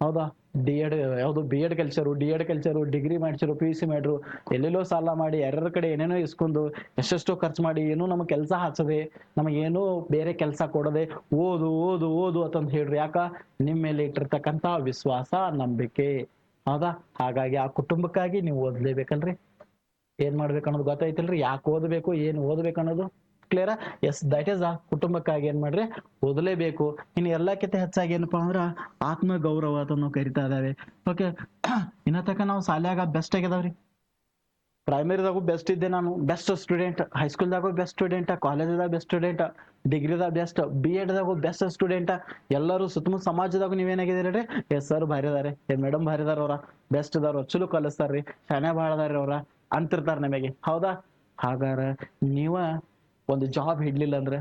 ಹೌದಾ? ಡಿ ಎಡ್ ಯಾವುದು B Ed culture D Ed culture degree ಮಾಡ್ಸಿರು P U C ಮಾಡ್ರು, ಎಲ್ಲೆಲ್ಲೋ ಸಾಲ ಮಾಡಿ, ಯಾರ್ಯಾರ ಕಡೆ ಏನೇನೋ ಇಸ್ಕೊಂಡು, ಎಷ್ಟೆಷ್ಟೋ ಖರ್ಚು ಮಾಡಿ, ಏನೂ ನಮಗೆ ಕೆಲಸ ಹಚ್ಚದೆ ನಮಗೇನೋ ಬೇರೆ ಕೆಲಸ ಕೊಡದೆ, ಓದು ಓದು ಓದು ಅಂತಂದು ಹೇಳ್ರಿ. ಯಾಕ? ನಿಮ್ಮ ಮೇಲೆ ಇಟ್ಟಿರ್ತಕ್ಕಂಥ ವಿಶ್ವಾಸ, ನಂಬಿಕೆ. ಹೌದಾ? ಹಾಗಾಗಿ ಆ ಕುಟುಂಬಕ್ಕಾಗಿ ನೀವು ಓದಲೇಬೇಕಲ್ರಿ. ಏನ್ ಮಾಡ್ಬೇಕು ಅನ್ನೋದು ಗೊತ್ತಾಯ್ತಿಲ್ರಿ? ಯಾಕೆ ಓದಬೇಕು, ಏನು ಓದ್ಬೇಕು ಅನ್ನೋದು? ಕ್ಲಿಯರ್ ಎಸ್ ದಟ್ ಈಸ್ ಆ. ಕುಟುಂಬಕ್ಕಾಗಿ ಏನ್ ಮಾಡ್ರಿ? ಓದಲೇಬೇಕು. ಇನ್ನು ಎಲ್ಲಕ್ಕಿಂತ ಹೆಚ್ಚಾಗಿ ಏನಪ್ಪಾ ಅಂದ್ರ ಆತ್ಮ ಗೌರವ ಅಂತ ನಾವು ಕರಿತಾ ಇದಾವೆ. ಓಕೆ ಇನ್ನ ತನಕ ನಾವು ಶಾಲ್ಯಾಗ ಬೆಸ್ಟ್ ಆಗ್ಯದವ್ರಿ ಪ್ರೈಮರಿದಾಗೂ ಬೆಸ್ಟ್ ಇದ್ದೆ ನಾನು. ಬೆಸ್ಟ್ ಸ್ಟೂಡೆಂಟ್ ಹೈಸ್ಕೂಲ್ದಾಗೂ ಬೆಸ್ಟ್ ಸ್ಟೂಡೆಂಟ್ ಕಾಲೇಜ್ದಾಗ ಬೆಸ್ಟ್ ಸ್ಟೂಡೆಂಟ್ ಡಿಗ್ರಿದಾಗ ಬೆಸ್ಟ್ ಬಿ ಎಡ್ದಾಗೂ ಬೆಸ್ಟ್ ಸ್ಟೂಡೆಂಟ್ ಎಲ್ಲರೂ ಸುತ್ತಮುತ್ತ ಸಮಾಜದಾಗ ನೀವೇನಾಗಿದ್ದೀರಿ ಎಸ್ ಸರ್ ಭಾರಿ ಇದಾರೆ ಏ ಮೇಡಮ್ ಭಾರಿ ಅದಾರ ಅವ್ರ. ಬೆಸ್ಟ್ ಇದಾರ ಚಲೋ ಕಲಿಸ್ತಾರ್ರಿ. ಶಾನೆ ಭಾಳ ರೀ ಅವ್ರ. ಅಂತಿರ್ತಾರ ನಿಮಗೆ ಹೌದಾ? ಹಾಗಾರ ನೀವ ಒಂದು ಜಾಬ್ ಹಿಡ್ಲಿಲ್ಲ ಅಂದ್ರೆ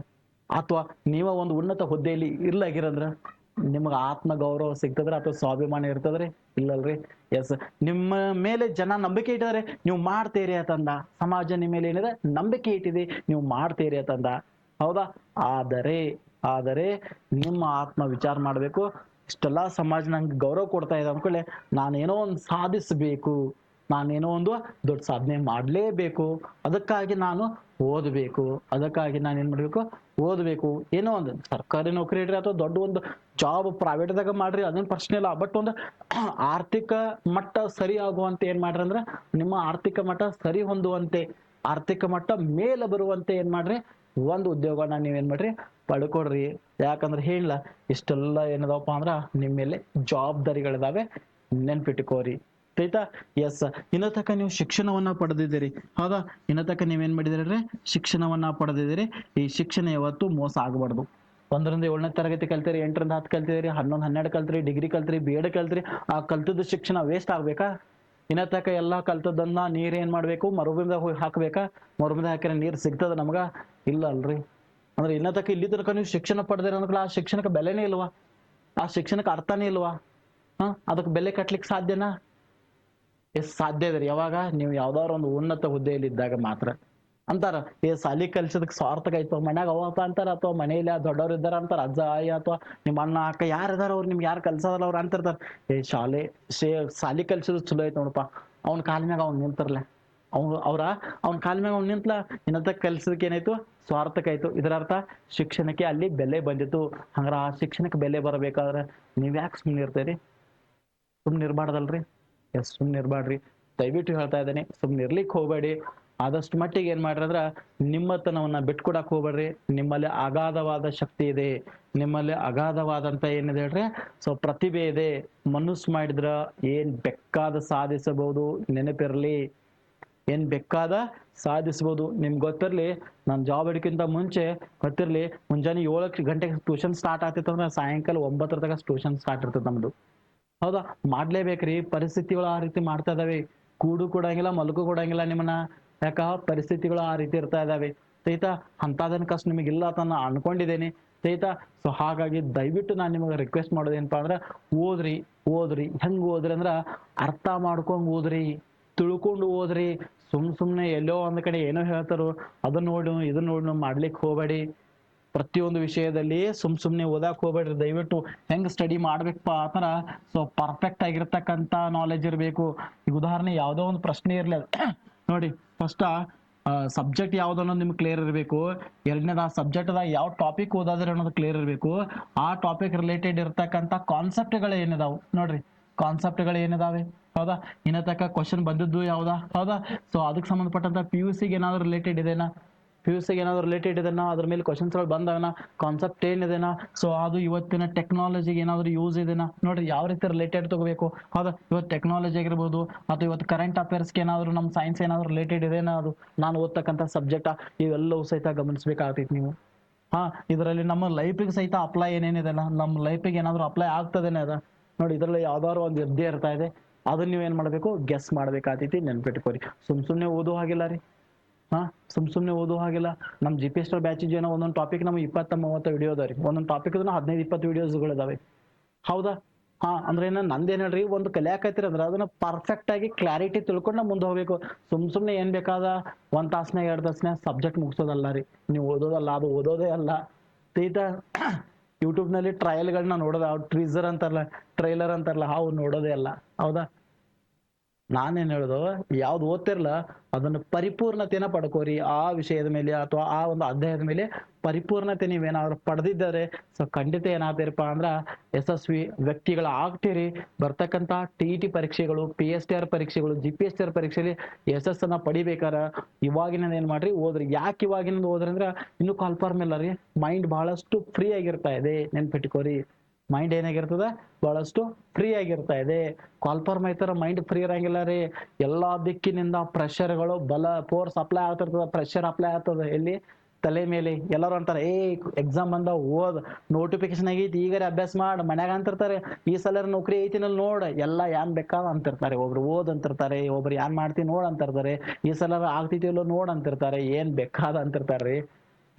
ಅಥವಾ ನೀವ ಒಂದು ಉನ್ನತ ಹುದ್ದೆಯಲ್ಲಿ ಇರ್ಲಾಗಿರಂದ್ರ ನಿಮ್ಗೆ ಆತ್ಮ ಗೌರವ ಸಿಗ್ತದ್ರೆ ಅಥವಾ ಸ್ವಾಭಿಮಾನ ಇರ್ತದ್ರಿ? ಇಲ್ಲಲ್ರಿ. ಎಸ್ ನಿಮ್ಮ ಮೇಲೆ ಜನ ನಂಬಿಕೆ ಇಟ್ಟಿದ್ದಾರೆ ನೀವು ಮಾಡ್ತೀರಿ ಅಂತಂದ. ಸಮಾಜ ನಿಮ್ಮ ಮೇಲೆ ಏನಿದೆ? ನಂಬಿಕೆ ಇಟ್ಟಿದೆ, ನೀವು ಮಾಡ್ತೀರಿ ಅಂತಂದ. ಹೌದಾ? ಆದರೆ ಆದರೆ ನಿಮ್ಮ ಆತ್ಮ ವಿಚಾರ ಮಾಡಬೇಕು. ಇಷ್ಟೆಲ್ಲಾ ಸಮಾಜ ನಂಗೆ ಗೌರವ ಕೊಡ್ತಾ ಇದೆ ಅಂದ್ಕೊಳ್ಳೆ, ನಾನೇನೋ ಒಂದು ಸಾಧಿಸಬೇಕು. ನಾನೇನೋ ಒಂದು ದೊಡ್ಡ ಸಾಧನೆ ಮಾಡಲೇಬೇಕು. ಅದಕ್ಕಾಗಿ ನಾನು ಓದಬೇಕು. ಅದಕ್ಕಾಗಿ ನಾನು ಏನು ಮಾಡಬೇಕು? ಓದಬೇಕು. ಏನೋ ಒಂದು ಸರ್ಕಾರಿ ನೌಕರಿ ಇಡ್ರಿ ಅಥವಾ ದೊಡ್ಡ ಒಂದು ಜಾಬ್ ಪ್ರೈವೇಟ್ದಾಗ ಮಾಡ್ರಿ, ಅದೇನು ಪ್ರಶ್ನೆ ಇಲ್ಲ. ಬಟ್ ಒಂದು ಆರ್ಥಿಕ ಮಟ್ಟ ಸರಿ ಆಗುವಂತೆ ಏನು ಮಾಡ್ರಿ ಅಂದ್ರೆ, ನಿಮ್ಮ ಆರ್ಥಿಕ ಮಟ್ಟ ಸರಿ ಹೊಂದುವಂತೆ, ಆರ್ಥಿಕ ಮಟ್ಟ ಮೇಲೆ ಬರುವಂತೆ ಏನು ಮಾಡ್ರಿ? ಒಂದು ಉದ್ಯೋಗನ ನೀವೇನು ಮಾಡ್ರಿ? ಪಡ್ಕೊಡ್ರಿ. ಯಾಕಂದ್ರೆ ಹೇಳಿಲ್ಲ, ಇಷ್ಟೆಲ್ಲ ಏನದಪ್ಪ ಅಂದ್ರೆ ನಿಮ್ಮ ಮೇಲೆ ಜವಾಬ್ದಾರಿಗಳಿದಾವೆ. ನೆನ್ಪಿಟ್ಕೋರಿ. ಆಯ್ತಾ ಎಸ್ ಇನ್ನ ತನಕ ನೀವು ಶಿಕ್ಷಣವನ್ನ ಪಡೆದಿದ್ದೀರಿ. ಹೌದಾ? ಇನ್ನ ತನಕ ನೀವೇನ್ ಮಾಡಿದಿರಿ ಶಿಕ್ಷಣವನ್ನ ಪಡೆದಿದ್ದೀರಿ. ಈ ಶಿಕ್ಷಣ ಯಾವತ್ತು ಮೋಸ ಆಗಬಾರ್ದು. ಒಂದರಿಂದ ಏಳನೇ ತರಗತಿ ಕಲ್ತೀರಿ, ಎಂಟರಿಂದ ಹತ್ತು ಕಲ್ತಿದ್ದೀರಿ, ಹನ್ನೊಂದು, ಹನ್ನೆರಡು ಕಲ್ತ್ರಿ, ಡಿಗ್ರಿ ಕಲ್ತ್ರಿ ಬಿ ಎಡ್ ಕಲ್ತ್ರಿ, ಆ ಕಲ್ತದ್ದು ಶಿಕ್ಷಣ ವೇಸ್ಟ್ ಆಗ್ಬೇಕಾ? ಇನ್ನ ತನಕ ಎಲ್ಲಾ ಕಲ್ತದನ್ನ ನೀರ್ ಏನ್ ಮಾಡ್ಬೇಕು? ಮರುಭೂಮಿದಾಗ ಹೋಗಿ ಹಾಕ್ಬೇಕಾ? ಮರುಭೂಮಿದಾಗ ಹಾಕಿದ್ರೆ ನೀರ್ ಸಿಗ್ತದ ನಮಗ? ಇಲ್ಲ ಅಲ್ರಿ. ಅಂದ್ರೆ ಇನ್ನ ತನಕ ಇಲ್ಲಿ ತನಕ ನೀವು ಶಿಕ್ಷಣ ಪಡೆದಿರ ಅಂದ್ರೆ ಆ ಶಿಕ್ಷಣಕ್ಕೆ ಬೆಲೆನೇ ಇಲ್ವಾ? ಆ ಶಿಕ್ಷಣಕ್ಕೆ ಅರ್ಥನೇ ಇಲ್ವಾ? ಹಾ? ಅದಕ್ಕೆ ಬೆಲೆ ಕಟ್ಲಿಕ್ಕೆ ಸಾಧ್ಯನಾ? ಸಾಧ್ಯ ಇದೆ ಯಾವಾಗ? ನೀವು ಯಾವ್ದಾದ್ರು ಒಂದು ಉನ್ನತ ಹುದ್ದೆಯಲ್ಲಿ ಇದ್ದಾಗ ಮಾತ್ರ. ಅಂತಾರ, ಏ ಸಾಲಿ ಕಲ್ಸದಕ್ಕೆ ಸ್ವಾರ್ಥಕ ಆಯ್ತು. ಮನ್ಯಾಗ ಅವಪ್ಪ ಅಂತಾರ, ಅಥವಾ ಮನೆಯಲ್ಲಿ ದೊಡ್ಡವ್ರು ಇದ್ದಾರ ಅಂತಾರ, ಅಜ್ಜ, ಆಯಿ, ಅಥವಾ ನಿಮ್ಮ ಅಣ್ಣ, ಅಕ್ಕ, ಯಾರು ಇದಾರ ಅವ್ರು? ನಿಮ್ಗೆ ಯಾರು ಕಲ್ಸದಲ್ಲ ಅವ್ರು ಅಂತಿರ್ತಾರ. ಏ, ಶಾಲೆ, ಶೇ ಸಾಲಿ ಕಲ್ಸೋದು ಚಲೋ ಐತೆ ನೋಡಪ್ಪ. ಅವ್ನ ಕಾಲ ಮ್ಯಾಗ ಅವ್ನು ನಿಂತಿರ್ಲೆ. ಅವ್ನು, ಅವ್ರ, ಅವ್ನ ಕಾಲ ಮ್ಯಾಗ ಅವ್ನು ನಿಂತ್ಲ? ಇನ್ನಂತ ಕಲ್ಸದಕ್ಕೆ ಏನಾಯ್ತು? ಸ್ವಾರ್ಥಕ ಆಯ್ತು. ಇದರ ಅರ್ಥ, ಶಿಕ್ಷಣಕ್ಕೆ ಅಲ್ಲಿ ಬೆಲೆ ಬಂದಿತ್ತು. ಹಂಗಾರ ಆ ಶಿಕ್ಷಣಕ್ಕೆ ಬೆಲೆ ಬರಬೇಕಾದ್ರೆ ನೀವ್ ಯಾಕೆ ಸುಮ್ಮನೆ ಇರ್ತೀರಿ ಸುಮ್ಮನೆ ಎಸ್ ಸುಮ್ಮನೆ ಇರಬಾಡ್ರಿ ದಯವಿಟ್ಟು ಹೇಳ್ತಾ ಇದ್ದೇನೆ ಸುಮ್ಮನೆ ಇರ್ಲಿಕ್ಕೆ ಹೋಗಬೇಡಿ. ಆದಷ್ಟು ಮಟ್ಟಿಗೆ ಏನ್ ಮಾಡ್ರಿ ಅಂದ್ರ, ನಿಮ್ಮತನವನ್ನ ಬಿಟ್ಕೊಡಕ್ ಹೋಗ್ಬೇಡ್ರಿ ನಿಮ್ಮಲ್ಲಿ ಅಗಾಧವಾದ ಶಕ್ತಿ ಇದೆ. ನಿಮ್ಮಲ್ಲಿ ಅಗಾಧವಾದಂತ ಏನಿದೆ ಹೇಳ್ರಿ? ಸೊ, ಪ್ರತಿಭೆ ಇದೆ. ಮನಸ್ಸು ಮಾಡಿದ್ರ ಏನ್ ಬೆಕ್ಕಾದ ಸಾಧಿಸಬಹುದು ನೆನಪಿರ್ಲಿ. ಏನ್ ಬೇಕಾದ ಸಾಧಿಸ್ಬೋದು ನಿಮ್ಗೆ ಗೊತ್ತಿರ್ಲಿ, ನಾನು ಜಾಬ್ ಹಿಡ್ಕಿಂತ ಮುಂಚೆ ಗೊತ್ತಿರ್ಲಿ, ಮುಂಜಾನೆ ಏಳಕ್ಕೆ ಗಂಟೆಗೆ ಟ್ಯೂಷನ್ ಸ್ಟಾರ್ಟ್ ಆಗ್ತಿತ್ತು ಅಂದ್ರೆ ಸಾಯಂಕಾಲ ಒಂಬತ್ತರ ತನಕ ಟ್ಯೂಷನ್ ಸ್ಟಾರ್ಟ್ ಇರ್ತದೆ ನಮ್ದು. ಹೌದಾ? ಮಾಡ್ಲೇಬೇಕ್ರಿ. ಪರಿಸ್ಥಿತಿಗಳು ಆ ರೀತಿ ಮಾಡ್ತಾ ಇದಾವೆ. ಕೂಡು ಕೊಡಂಗಿಲ್ಲ, ಮಲಗು ಕೊಡಂಗಿಲ್ಲ ನಿಮ್ಮನ್ನ. ಯಾಕ? ಪರಿಸ್ಥಿತಿಗಳು ಆ ರೀತಿ ಇರ್ತಾ ಇದಾವೆ. ಸಹಿತ ಅಂತದನ್ ಕಷ್ಟ ಅಂತ ನಾನು ಅನ್ಕೊಂಡಿದ್ದೇನೆ. ಸಹಿತ ಸೊ ಹಾಗಾಗಿ ದಯವಿಟ್ಟು ನಾನು ನಿಮಗೆ ರಿಕ್ವೆಸ್ಟ್ ಮಾಡೋದೇನಪ್ಪ ಅಂದ್ರೆ, ಓದ್ರಿ ಓದ್ರಿ. ಹೆಂಗ್ ಓದ್ರಿ ಅಂದ್ರ, ಅರ್ಥ ಮಾಡ್ಕೊಂಡ್ ಓದ್ರಿ. ತಿಳ್ಕೊಂಡು ಓದ್ರಿ. ಸುಮ್ ಸುಮ್ನೆ ಎಲ್ಲೋ ಒಂದ್ ಕಡೆ ಏನೋ ಹೇಳ್ತಾರೋ, ಅದನ್ನ ನೋಡು, ಇದನ್ನ ನೋಡು ಮಾಡ್ಲಿಕ್ಕೆ ಹೋಗ್ಬೇಡಿ. ಪ್ರತಿಯೊಂದು ವಿಷಯದಲ್ಲಿ ಸುಮ್ ಸುಮ್ನೆ ಓದಾಕ್ ಹೋಗ್ಬೇಡ್ರಿ. ದಯವಿಟ್ಟು ಹೆಂಗ್ ಸ್ಟಡಿ ಮಾಡ್ಬೇಕಪ್ಪ ಆತರ ಸೊ ಪರ್ಫೆಕ್ಟ್ ಆಗಿರ್ತಕ್ಕಂತ ನಾಲೆಜ್ ಇರಬೇಕು. ಈಗ ಉದಾಹರಣೆ ಯಾವುದೋ ಒಂದು ಪ್ರಶ್ನೆ ಇರ್ಲಿ ನೋಡಿ ಫಸ್ಟ್ ಸಬ್ಜೆಕ್ಟ್ ಯಾವ್ದು ಅನ್ನೋದು ನಿಮ್ಗೆ ಕ್ಲಿಯರ್ ಇರಬೇಕು. ಎರಡನೇದ, ಆ ಸಬ್ಜೆಕ್ಟ್ದಾಗ ಯಾವ ಟಾಪಿಕ್ ಓದಾದ್ರೆ ಅನ್ನೋದು ಕ್ಲಿಯರ್ ಇರಬೇಕು. ಆ ಟಾಪಿಕ್ ರಿಲೇಟೆಡ್ ಇರ್ತಕ್ಕಂಥ ಕಾನ್ಸೆಪ್ಟ್ಗಳು ಏನಿದಾವು? ನೋಡ್ರಿ ಕಾನ್ಸೆಪ್ಟ್ಗಳು ಏನಿದಾವೆ? ಹೌದಾ? ಇನ್ನ ತಕ್ಕ ಕ್ವಶನ್ ಬಂದಿದ್ದು ಯಾವ್ದಾ? ಹೌದಾ? ಸೊ ಅದಕ್ಕೆ ಸಂಬಂಧಪಟ್ಟಂತ ಪಿ ಯು ಸಿಗೆ ಏನಾದ್ರು ರಿಲೇಟೆಡ್ ಇದೆನಾ? ಪಿ ಯು ಸಿಗೆ ಏನಾದ್ರು ರಿಲೇಟೆಡ್ ಇದೆನಾ? ಅದ್ರ ಮೇಲೆ ಕ್ವಶನ್ಸ್ಗಳು ಬಂದವನ ಕಾನ್ಸೆಪ್ಟ್ ಏನಿದೆನಾ ಸೊ ಅದು ಇವತ್ತಿನ ಟೆಕ್ನಾಲಜಿಗೆ ಏನಾದ್ರು ಯೂಸ್ ಇದೆನಾ? ನೋಡ್ರಿ, ಯಾವ ರೀತಿ ರಿಲೇಟೆಡ್ ತಗೋಬೇಕು? ಹೌದಾ? ಇವತ್ತು ಟೆಕ್ನಾಲಜಿ ಆಗಿರ್ಬೋದು, ಅಥವಾ ಇವತ್ತು ಕರೆಂಟ್ ಅಫೇರ್ಸ್ಗೆ ಏನಾದ್ರು ನಮ್ಮ ಸೈನ್ಸ್ ಏನಾದ್ರು ರಿಲೇಟೆಡ್ ಇದೇನಾ ಅದು? ನಾನು ಓದ್ತಕ್ಕಂಥ ಸಬ್ಜೆಕ್ಟ್ ಇವೆಲ್ಲವೂ ಸಹಿತ ಗಮನಿಸ್ಬೇಕಾಗ್ತೈತಿ ನೀವು. ಹಾ, ಇದರಲ್ಲಿ ನಮ್ಮ ಲೈಫಿಗೆ ಸಹಿತ ಅಪ್ಲೈ ಏನೇನಿದೆಲ್ಲ ನಮ್ಮ ಲೈಫಿಗೆ ಏನಾದ್ರು ಅಪ್ಲೈ ಆಗ್ತದೇನೆ ಅದ? ನೋಡಿ, ಇದರಲ್ಲಿ ಯಾವ್ದಾದ್ರು ಒಂದು ಇದ್ದೇ ಇರ್ತಾ ಇದೆ. ಅದನ್ನ ನೀವು ಮಾಡಬೇಕು? ಮಾಡ್ಬೇಕು ಗೆಸ್ ಮಾಡ್ಬೇಕಾಗ್ತೈತಿ, ನೆನ್ಪಿಟ್ಕೋರಿ. ಸುಮ್ ಸುಮ್ಮನೆ ಓದೋ ಹಾಗಿಲ್ಲ ರೀ. ಹಾ, ಸುಮ್ ಸುಮ್ನೆ ಓದೋ ಹಾಗೆಲ್ಲ. ನಮ್ ಜಿ ಪಿ ಎಸ್ ಬ್ಯಾಚಿಗೆ ಏನೋ ಒಂದೊಂದು ಟಾಪಿಕ್ ನಮ್ಗೆ ಇಪ್ಪತ್ತ ಮೂವತ್ತು ವಿಡಿಯೋ ಅದಾವ ರೀ ಒಂದೊಂದು ಟಾಪಿಕ್ ಹದಿನೈದು, ಇಪ್ಪತ್ತು ವಿಡಿಯೋಸ್ಗಳು ಅದಾವೆ ಹೌದಾ? ಹಾ, ಅಂದ್ರೆ ಏನ ನಂದೇನ್ ಹೇಳ್ರಿ, ಒಂದು ಕಲಿಯಾಕೈತಿರ ಅಂದ್ರೆ ಅದನ್ನ ಪರ್ಫೆಕ್ಟ್ ಆಗಿ ಕ್ಲಾರಿಟಿ ತಿಳ್ಕೊಂಡು ನಾವು ಮುಂದೆ ಹೋಗ್ಬೇಕು. ಸುಮ್ ಸುಮ್ನೆ ಏನ್ ಬೇಕಾದ ಒಂದ್ ತಾಸ್ನಾಗ ಎರಡ್ ತಾಸ್ನಾಗ ಸಬ್ಜೆಕ್ಟ್ ಮುಗಿಸೋದಲ್ಲ ರೀ. ನೀವು ಓದೋದಲ್ಲ, ಅದು ಓದೋದೇ ಅಲ್ಲ. ಸೀತ ಯೂಟ್ಯೂಬ್ನಲ್ಲಿ ಟ್ರಯಲ್ಗಳನ್ನ ನೋಡೋದ ಟ್ರೀಸರ್ ಅಂತಾರಲ್ಲ ಟ್ರೈಲರ್ ಅಂತಾರಲ್ಲ, ಹಾವು ನೋಡೋದೇ ಅಲ್ಲ. ಹೌದಾ? ನಾನೇನ್ ಹೇಳೋದು, ಯಾವ್ದು ಓದ್ತಿರ್ಲ, ಅದನ್ನು ಪರಿಪೂರ್ಣತೆನ ಪಡ್ಕೋರಿ. ಆ ವಿಷಯದ ಮೇಲೆ ಅಥವಾ ಆ ಒಂದು ಅಧ್ಯಾಯದ ಮೇಲೆ ಪರಿಪೂರ್ಣತೆ ನೀವೇನಾದ್ರು ಪಡೆದಿದ್ದಾರೆ, ಸೊ ಖಂಡಿತ ಏನಾಗ್ತಿರಪ್ಪ ಅಂದ್ರ, ಯಶಸ್ವಿ ವ್ಯಕ್ತಿಗಳ ಆಗ್ತೀರಿ. ಬರ್ತಕ್ಕಂತ ಟಿ ಟಿ ಪರೀಕ್ಷೆಗಳು ಪಿ ಎಸ್ ಟಿ ಆರ್ ಪರೀಕ್ಷೆಗಳು G P S T R ಪರೀಕ್ಷೆಯಲ್ಲಿ ಯಶಸ್ಸನ್ನ ಪಡಿಬೇಕಾರ ಇವಾಗಿನ ಏನ್ ಮಾಡ್ರಿ, ಓದ್ರಿ. ಯಾಕೆ ಇವಾಗಿನ ಓದ್ರಿ ಅಂದ್ರ, ಇನ್ನು ಕಾಲ್ಫಾರ್ಮ್ ಇಲ್ಲ ರೀ ಮೈಂಡ್ ಬಹಳಷ್ಟು ಫ್ರೀ ಆಗಿರ್ತಾ ಇದೆ. ನೆನ್ಪಿಟ್ಕೋರಿ. ಮೈಂಡ್ ಏನಾಗಿರ್ತದ? ಬಹಳಷ್ಟು ಫ್ರೀ ಆಗಿರ್ತಾ ಇದೆ. ಕಾಲ್ಪರ್ ಮೈತರ ಮೈಂಡ್ ಫ್ರೀ ಇರಂಗಿಲ್ಲ ರೀ. ಎಲ್ಲಾ ದಿಕ್ಕಿನಿಂದ ಪ್ರೆಷರ್ಗಳು ಬಲ ಫೋರ್ಸ್ ಅಪ್ಲೈ ಆಗ್ತಿರ್ತದ ಪ್ರೆಷರ್ ಅಪ್ಲೈ ಆಗ್ತದ. ಎಲ್ಲಿ? ತಲೆ ಮೇಲೆ. ಎಲ್ಲರೂ ಅಂತಾರೆ, ಏ ಎಕ್ಸಾಮ್ ಬಂದ, ಓದ್ ನೋಟಿಫಿಕೇಶನ್ ಆಗೈತಿ ಈಗರೆ ಅಭ್ಯಾಸ ಮಾಡ್. ಮನ್ಯಾಗ ಅಂತಿರ್ತಾರೆ, ಈ ಸಲ ನೌಕರಿ ಐತಿನಲ್ಲಿ ನೋಡ್. ಎಲ್ಲ ಯಾನ್ ಬೇಕಾದ ಅಂತಿರ್ತಾರೆ. ಒಬ್ರು ಓದ್ ಅಂತಿರ್ತಾರೆ, ಒಬ್ರು ಯಾನ್ ಮಾಡ್ತೀನಿ ನೋಡ್ ಅಂತಿರ್ತಾರೆ. ಈ ಸಲ ಆಗ್ತೈತಿ ಇಲ್ಲೋ ನೋಡ್ ಅಂತಿರ್ತಾರೆ. ಏನ್ ಬೇಕಾದ ಅಂತಿರ್ತಾರ್ರಿ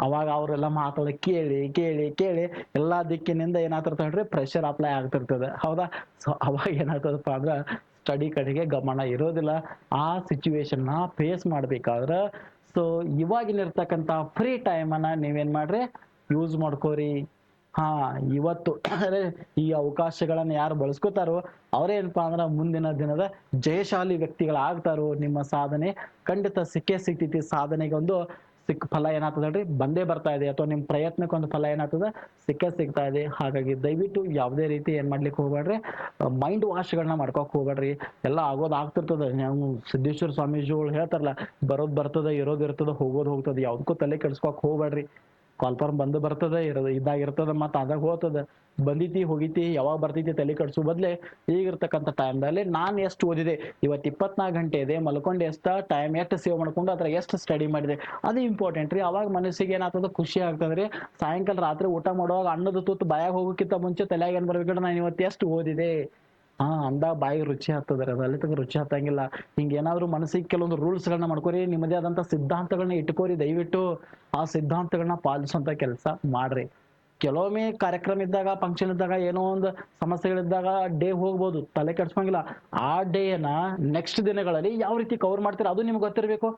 ಅವಾಗ ಅವರೆಲ್ಲ ಮಾತಾಡ ಕೇಳಿ ಕೇಳಿ ಕೇಳಿ ಎಲ್ಲಾ ದಿಕ್ಕಿನಿಂದ ಏನಾಗ್ತಿರ್ತಾವ್ರಿ ಪ್ರೆಷರ್ ಅಪ್ಲೈ ಆಗ್ತಿರ್ತದೆ. ಹೌದಾ? ಸೊ ಅವಾಗ ಏನಾಗ್ತದಪ್ಪ ಅಂದ್ರ ಸ್ಟಡಿ ಕಡೆಗೆ ಗಮನ ಇರೋದಿಲ್ಲ. ಆ ಸಿಚುವೇಶನ್ನ ಫೇಸ್ ಮಾಡ್ಬೇಕಾದ್ರ ಸೊ ಇವಾಗಿನ ಇರ್ತಕ್ಕಂಥ ಫ್ರೀ ಟೈಮ್ ಅನ್ನ ನೀವೇನ್ ಮಾಡ್ರಿ? ಯೂಸ್ ಮಾಡ್ಕೋರಿ. ಹಾ, ಇವತ್ತು ಅಂದ್ರೆ ಈ ಅವಕಾಶಗಳನ್ನ ಯಾರು ಬಳಸ್ಕೋತಾರೋ ಅವ್ರೇನಪ್ಪ ಅಂದ್ರೆ ಮುಂದಿನ ದಿನದ ಜಯಶಾಲಿ ವ್ಯಕ್ತಿಗಳಾಗ್ತಾರೋ ನಿಮ್ಮ ಸಾಧನೆ ಖಂಡಿತ ಸಿಕ್ಕೇ ಸಿಗ್ತೈತಿ ಸಾಧನೆಗೆ ಒಂದು ಸಿಕ್ ಫಲ ಏನಾಗ್ತದಲ್ರಿ ಬಂದೇ ಬರ್ತಾ ಇದೆ. ಅಥವಾ ನಿಮ್ಮ ಪ್ರಯತ್ನಕ್ಕೆ ಒಂದು ಫಲ ಏನಾಗ್ತದ? ಸಿಕ್ಕೇ ಸಿಗ್ತಾ ಇದೆ. ಹಾಗಾಗಿ ದಯವಿಟ್ಟು ಯಾವುದೇ ರೀತಿ ಏನ್ ಮಾಡ್ಲಿಕ್ಕೆ ಹೋಗ್ಬೇಡ್ರಿ. ಮೈಂಡ್ ವಾಶ್ಗಳನ್ನ ಮಾಡ್ಕೋಕ್ ಹೋಗ್ಬೇಡ್ರಿ. ಎಲ್ಲ ಆಗೋದು ಆಗ್ತಿರ್ತದ. ನಾವು ಸಿದ್ದೇಶ್ವರ ಸ್ವಾಮೀಜಿಗಳು ಹೇಳ್ತಾರಲ್ಲ, ಬರೋದ್ ಬರ್ತದ, ಇರೋದು ಇರ್ತದ, ಹೋಗೋದು ಹೋಗ್ತದ. ಯಾವ್ದಕ್ಕೂ ತಲೆ ಕೆಡ್ಸ್ಕೊಕ್ ಹೋಗ್ಬೇಡ್ರಿ. ಕಾಲ್ಫಾರ್ಮ್ ಬಂದು ಬರ್ತದ, ಇರೋದು ಇದಾಗಿರ್ತದ, ಮತ್ತ ಅದಾಗ ಹೋಗ್ತದ ಬಂದಿತಿ, ಹೋಗಿತಿ, ಯಾವಾಗ ಬರ್ತೈತಿ ತಲೆ ಕಡಿಸು ಬದ್ಲೆ ಈಗಿರ್ತಕ್ಕಂಥ ಟೈಮ್ದಲ್ಲಿ ನಾನು ಎಷ್ಟು ಓದಿದೆ, ಇವತ್ತು ಇಪ್ಪತ್ನಾಲ್ಕು ಗಂಟೆ ಇದೆ, ಮಲ್ಕೊಂಡು ಎಷ್ಟ ಟೈಮ್ ಎಷ್ಟು ಸೇವ್ ಮಾಡ್ಕೊಂಡು ಅದ್ರ ಎಷ್ಟು ಸ್ಟಡಿ ಮಾಡಿದೆ. ಅದು ಇಂಪಾರ್ಟೆಂಟ್ ರೀ, ಅವಾಗ ಮನಸ್ಸಿಗೆ ಏನಾಗ್ತದ, ಖುಷಿ ಆಗ್ತದ್ರಿ. ಸಾಯಂಕಾಲ ರಾತ್ರಿ ಊಟ ಮಾಡುವಾಗ ಅನ್ನದ ತುತ್ತು ಬಾಯಾಗ ಹೋಗೋಕ್ಕಿಂತ ಮುಂಚೆ ತಲೆಯಾಗ ಏನ್ ಬರ್ಬೇಕು ನಾನು ಇವತ್ತು ಎಷ್ಟು ಓದಿದೆ. ಹಾ ಅಂದಾಗ ಬಾಯಿ ರುಚಿ ಹತ್ತದ್ರೆ ಅದು ಅಲ್ಲಿ ತನಕ ರುಚಿ ಹತ್ತಂಗಿಲ್ಲ ಹಿಂಗ ಏನಾದ್ರು ಮನಸ್ಸಿಗೆ ಕೆಲವೊಂದು ರೂಲ್ಸ್ ಗಳನ್ನ ಮಾಡ್ಕೋರಿ ನಿಮ್ಮದೇ ಆದಂತ ಸಿದ್ಧಾಂತಗಳನ್ನ ಇಟ್ಕೋರಿ, ದಯವಿಟ್ಟು ಆ ಸಿದ್ಧಾಂತಗಳನ್ನ ಪಾಲಿಸುವಂತ ಕೆಲಸ ಮಾಡ್ರಿ. ಕೆಲವೊಮ್ಮೆ ಕಾರ್ಯಕ್ರಮ ಇದ್ದಾಗ ಫಂಕ್ಷನ್ ಇದ್ದಾಗ, ಏನೋ ಒಂದು ಸಮಸ್ಯೆಗಳಿದ್ದಾಗ ಡೇ ಹೋಗ್ಬೋದು, ತಲೆ ಕೆಡ್ಸ್ಕೊಂಗಿಲ್ಲ. ಆ ಡೇನ ನೆಕ್ಸ್ಟ್ ದಿನಗಳಲ್ಲಿ ಯಾವ ರೀತಿ ಕವರ್ ಮಾಡ್ತೀರಾ, ಅದು ನಿಮ್ಗೆ ಗೊತ್ತಿರಬೇಕು.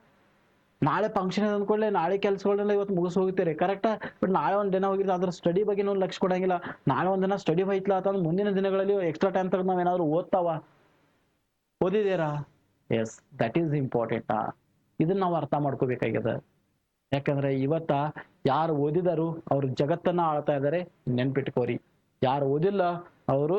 ನಾಳೆ ಫಂಕ್ಷನ್ ಇದೆ ಅಂದ್ಕೊಳ್ಳೆ ನಾಳೆ ಕೆಲಸಗಳನ್ನೆಲ್ಲ ಇವತ್ತು ಮುಗಿಸ್ ಹೋಗ್ತೀರಿ ಕರೆಕ್ಟಾ ಬಟ್ ನಾಳೆ ಒಂದ್ ದಿನ ಹೋಗಿದ್ರೆ ಅದ್ರ ಸ್ಟಡಿ ಬಗ್ಗೆ ನಾವು ಲಕ್ಷ ಕೊಡಂಗಿಲ್ಲ. ನಾಳೆ ಒಂದ್ ದಿನ ಸ್ಟಡಿ ಹೋಯ್ತಲ್ಲ ಅಂತಂದ್ರೆ ಮುಂದಿನ ದಿನಗಳಲ್ಲಿ ಎಕ್ಸ್ಟ್ರಾ ಟೈಮ್ ತಗೊಂಡು ನಾವ್ ಏನಾದ್ರು ಓದ್ತಾವ? ಓದಿದ್ದೀರಾ? ಎಸ್ ದಟ್ ಈಸ್ ಇಂಪಾರ್ಟೆಂಟ್ ಇದನ್ನ ನಾವು ಅರ್ಥ ಮಾಡ್ಕೋಬೇಕಾಗಿದೆ ಯಾಕಂದ್ರೆ ಇವತ್ತ ಯಾರು ಓದಿದರು ಅವ್ರ ಜಗತ್ತನ್ನ ಆಳ್ತಾ ಇದ್ದಾರೆ ನೆನ್ಪಿಟ್ಕೋರಿ. ಯಾರು ಓದಿಲ್ಲ, ಅವರು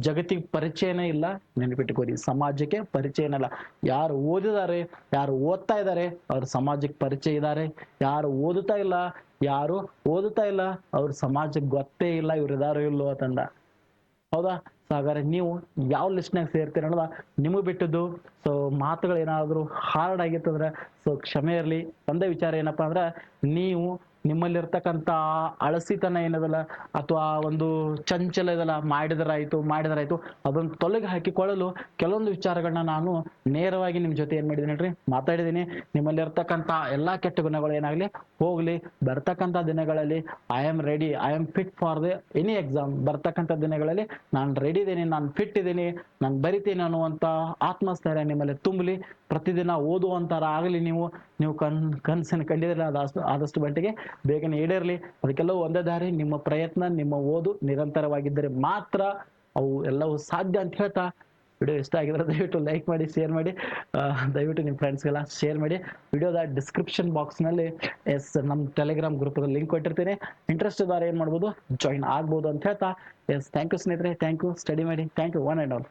ಜಗತ್ತಿಗೆ ಪರಿಚಯನೇ ಇಲ್ಲ ನೆನ್ಪಿಟ್ಕೋರಿ ಸಮಾಜಕ್ಕೆ ಪರಿಚಯನೇ ಇಲ್ಲ. ಯಾರು ಓದಿದ್ದಾರೆ, ಯಾರು ಓದ್ತಾ ಇದ್ದಾರೆ, ಅವ್ರು ಸಮಾಜಕ್ಕೆ ಪರಿಚಯ ಇದ್ದಾರೆ. ಯಾರು ಓದುತ್ತಾ ಇಲ್ಲ, ಯಾರು ಓದುತ್ತಾ ಇಲ್ಲ, ಅವ್ರ ಸಮಾಜಕ್ಕೆ ಗೊತ್ತೇ ಇಲ್ಲ, ಇವ್ರು ಇದಾರೋ ಇಲ್ಲೋ ಅಂತಂದ. ಹೌದಾ? ಸಾಗರ ನೀವು ಯಾವ ಲಿಸ್ಟ್ನಾಗ ಸೇರ್ತೀರ ಅನ್ನೋದ ನಿಮಗೆ ಬಿಟ್ಟದ್ದು. ಸೊ ಮಾತುಗಳು ಏನಾದರೂ ಹಾರ್ಡ್ ಆಗಿತ್ತಂದ್ರೆ ಸೊ ಕ್ಷಮೆ ಇರಲಿ. ಒಂದೇ ವಿಚಾರ ಏನಪ್ಪಾ ಅಂದ್ರೆ, ನೀವು ನಿಮ್ಮಲ್ಲಿರ್ತಕ್ಕಂಥ ಅಳಸಿತನ ಏನದಲ್ಲ ಅಥವಾ ಒಂದು ಚಂಚಲ ಇದಲ್ಲ, ಮಾಡಿದರಾಯ್ತು ಮಾಡಿದರಾಯ್ತು, ಅದನ್ನು ತೊಲಗಿ ಹಾಕಿಕೊಳ್ಳಲು ಕೆಲವೊಂದು ವಿಚಾರಗಳನ್ನ ನಾನು ನೇರವಾಗಿ ನಿಮ್ಮ ಜೊತೆ ಏನ್ ಮಾಡಿದ್ದೀನಿ ಹೇಳ್ರಿ? ಮಾತಾಡಿದ್ದೀನಿ. ನಿಮ್ಮಲ್ಲಿರ್ತಕ್ಕಂಥ ಎಲ್ಲಾ ಕೆಟ್ಟ ಗುಣಗಳು ಏನಾಗ್ಲಿ, ಹೋಗ್ಲಿ, ಬರ್ತಕ್ಕಂಥ ದಿನಗಳಲ್ಲಿ I am ready I am fit for the any exam ಬರ್ತಕ್ಕಂಥ ದಿನಗಳಲ್ಲಿ ನಾನು ರೆಡಿ ಇದ್ದೀನಿ ನಾನು ಫಿಟ್ ಇದ್ದೀನಿ ನಾನು ಬರಿತೀನಿ ಅನ್ನುವಂಥ ಆತ್ಮಸ್ಥೈರ್ಯ ನಿಮ್ಮಲ್ಲಿ ತುಂಬಲಿ. ಪ್ರತಿದಿನ ಓದುವಂಥರ ಆಗಲಿ ನೀವು. ನೀವು ಕನ್ ಕನಸನ್ನು ಕಂಡಿದ್ರೆ ಆದಷ್ಟು ಆದಷ್ಟು ಮಟ್ಟಿಗೆ ಬೇಗನೆ ಈಡೇರಲಿ. ಅದಕ್ಕೆಲ್ಲವೂ ಒಂದೇ ದಾರಿ, ನಿಮ್ಮ ಪ್ರಯತ್ನ, ನಿಮ್ಮ ಓದು ನಿರಂತರವಾಗಿದ್ದರೆ ಮಾತ್ರ ಅವು ಎಲ್ಲವೂ ಸಾಧ್ಯ ಅಂತ ಹೇಳ್ತಾ ವಿಡಿಯೋ ಇಷ್ಟ ಆಗಿದ್ರೆ ದಯವಿಟ್ಟು ಲೈಕ್ ಮಾಡಿ, ಶೇರ್ ಮಾಡಿ. ದಯವಿಟ್ಟು ನಿಮ್ಮ ಫ್ರೆಂಡ್ಸ್ಗೆಲ್ಲ ಶೇರ್ ಮಾಡಿ. ವಿಡಿಯೋದ ಡಿಸ್ಕ್ರಿಪ್ಷನ್ ಬಾಕ್ಸ್ನಲ್ಲಿ ಎಸ್, ನಮ್ಮ ಟೆಲಿಗ್ರಾಮ್ ಗ್ರೂಪಲ್ಲಿ ಲಿಂಕ್ ಕೊಟ್ಟಿರ್ತೀನಿ. ಇಂಟ್ರೆಸ್ಟ್ ಇದ್ದಾರೆ ಏನು ಮಾಡ್ಬೋದು? ಜಾಯಿನ್ ಆಗ್ಬೋದು ಅಂತ ಹೇಳ್ತಾ. ಎಸ್, ಥ್ಯಾಂಕ್ ಯು ಸ್ನೇಹಿತರೆ. Thank you. ಸ್ಟಡಿ ಮಾಡಿ. Thank you one and all.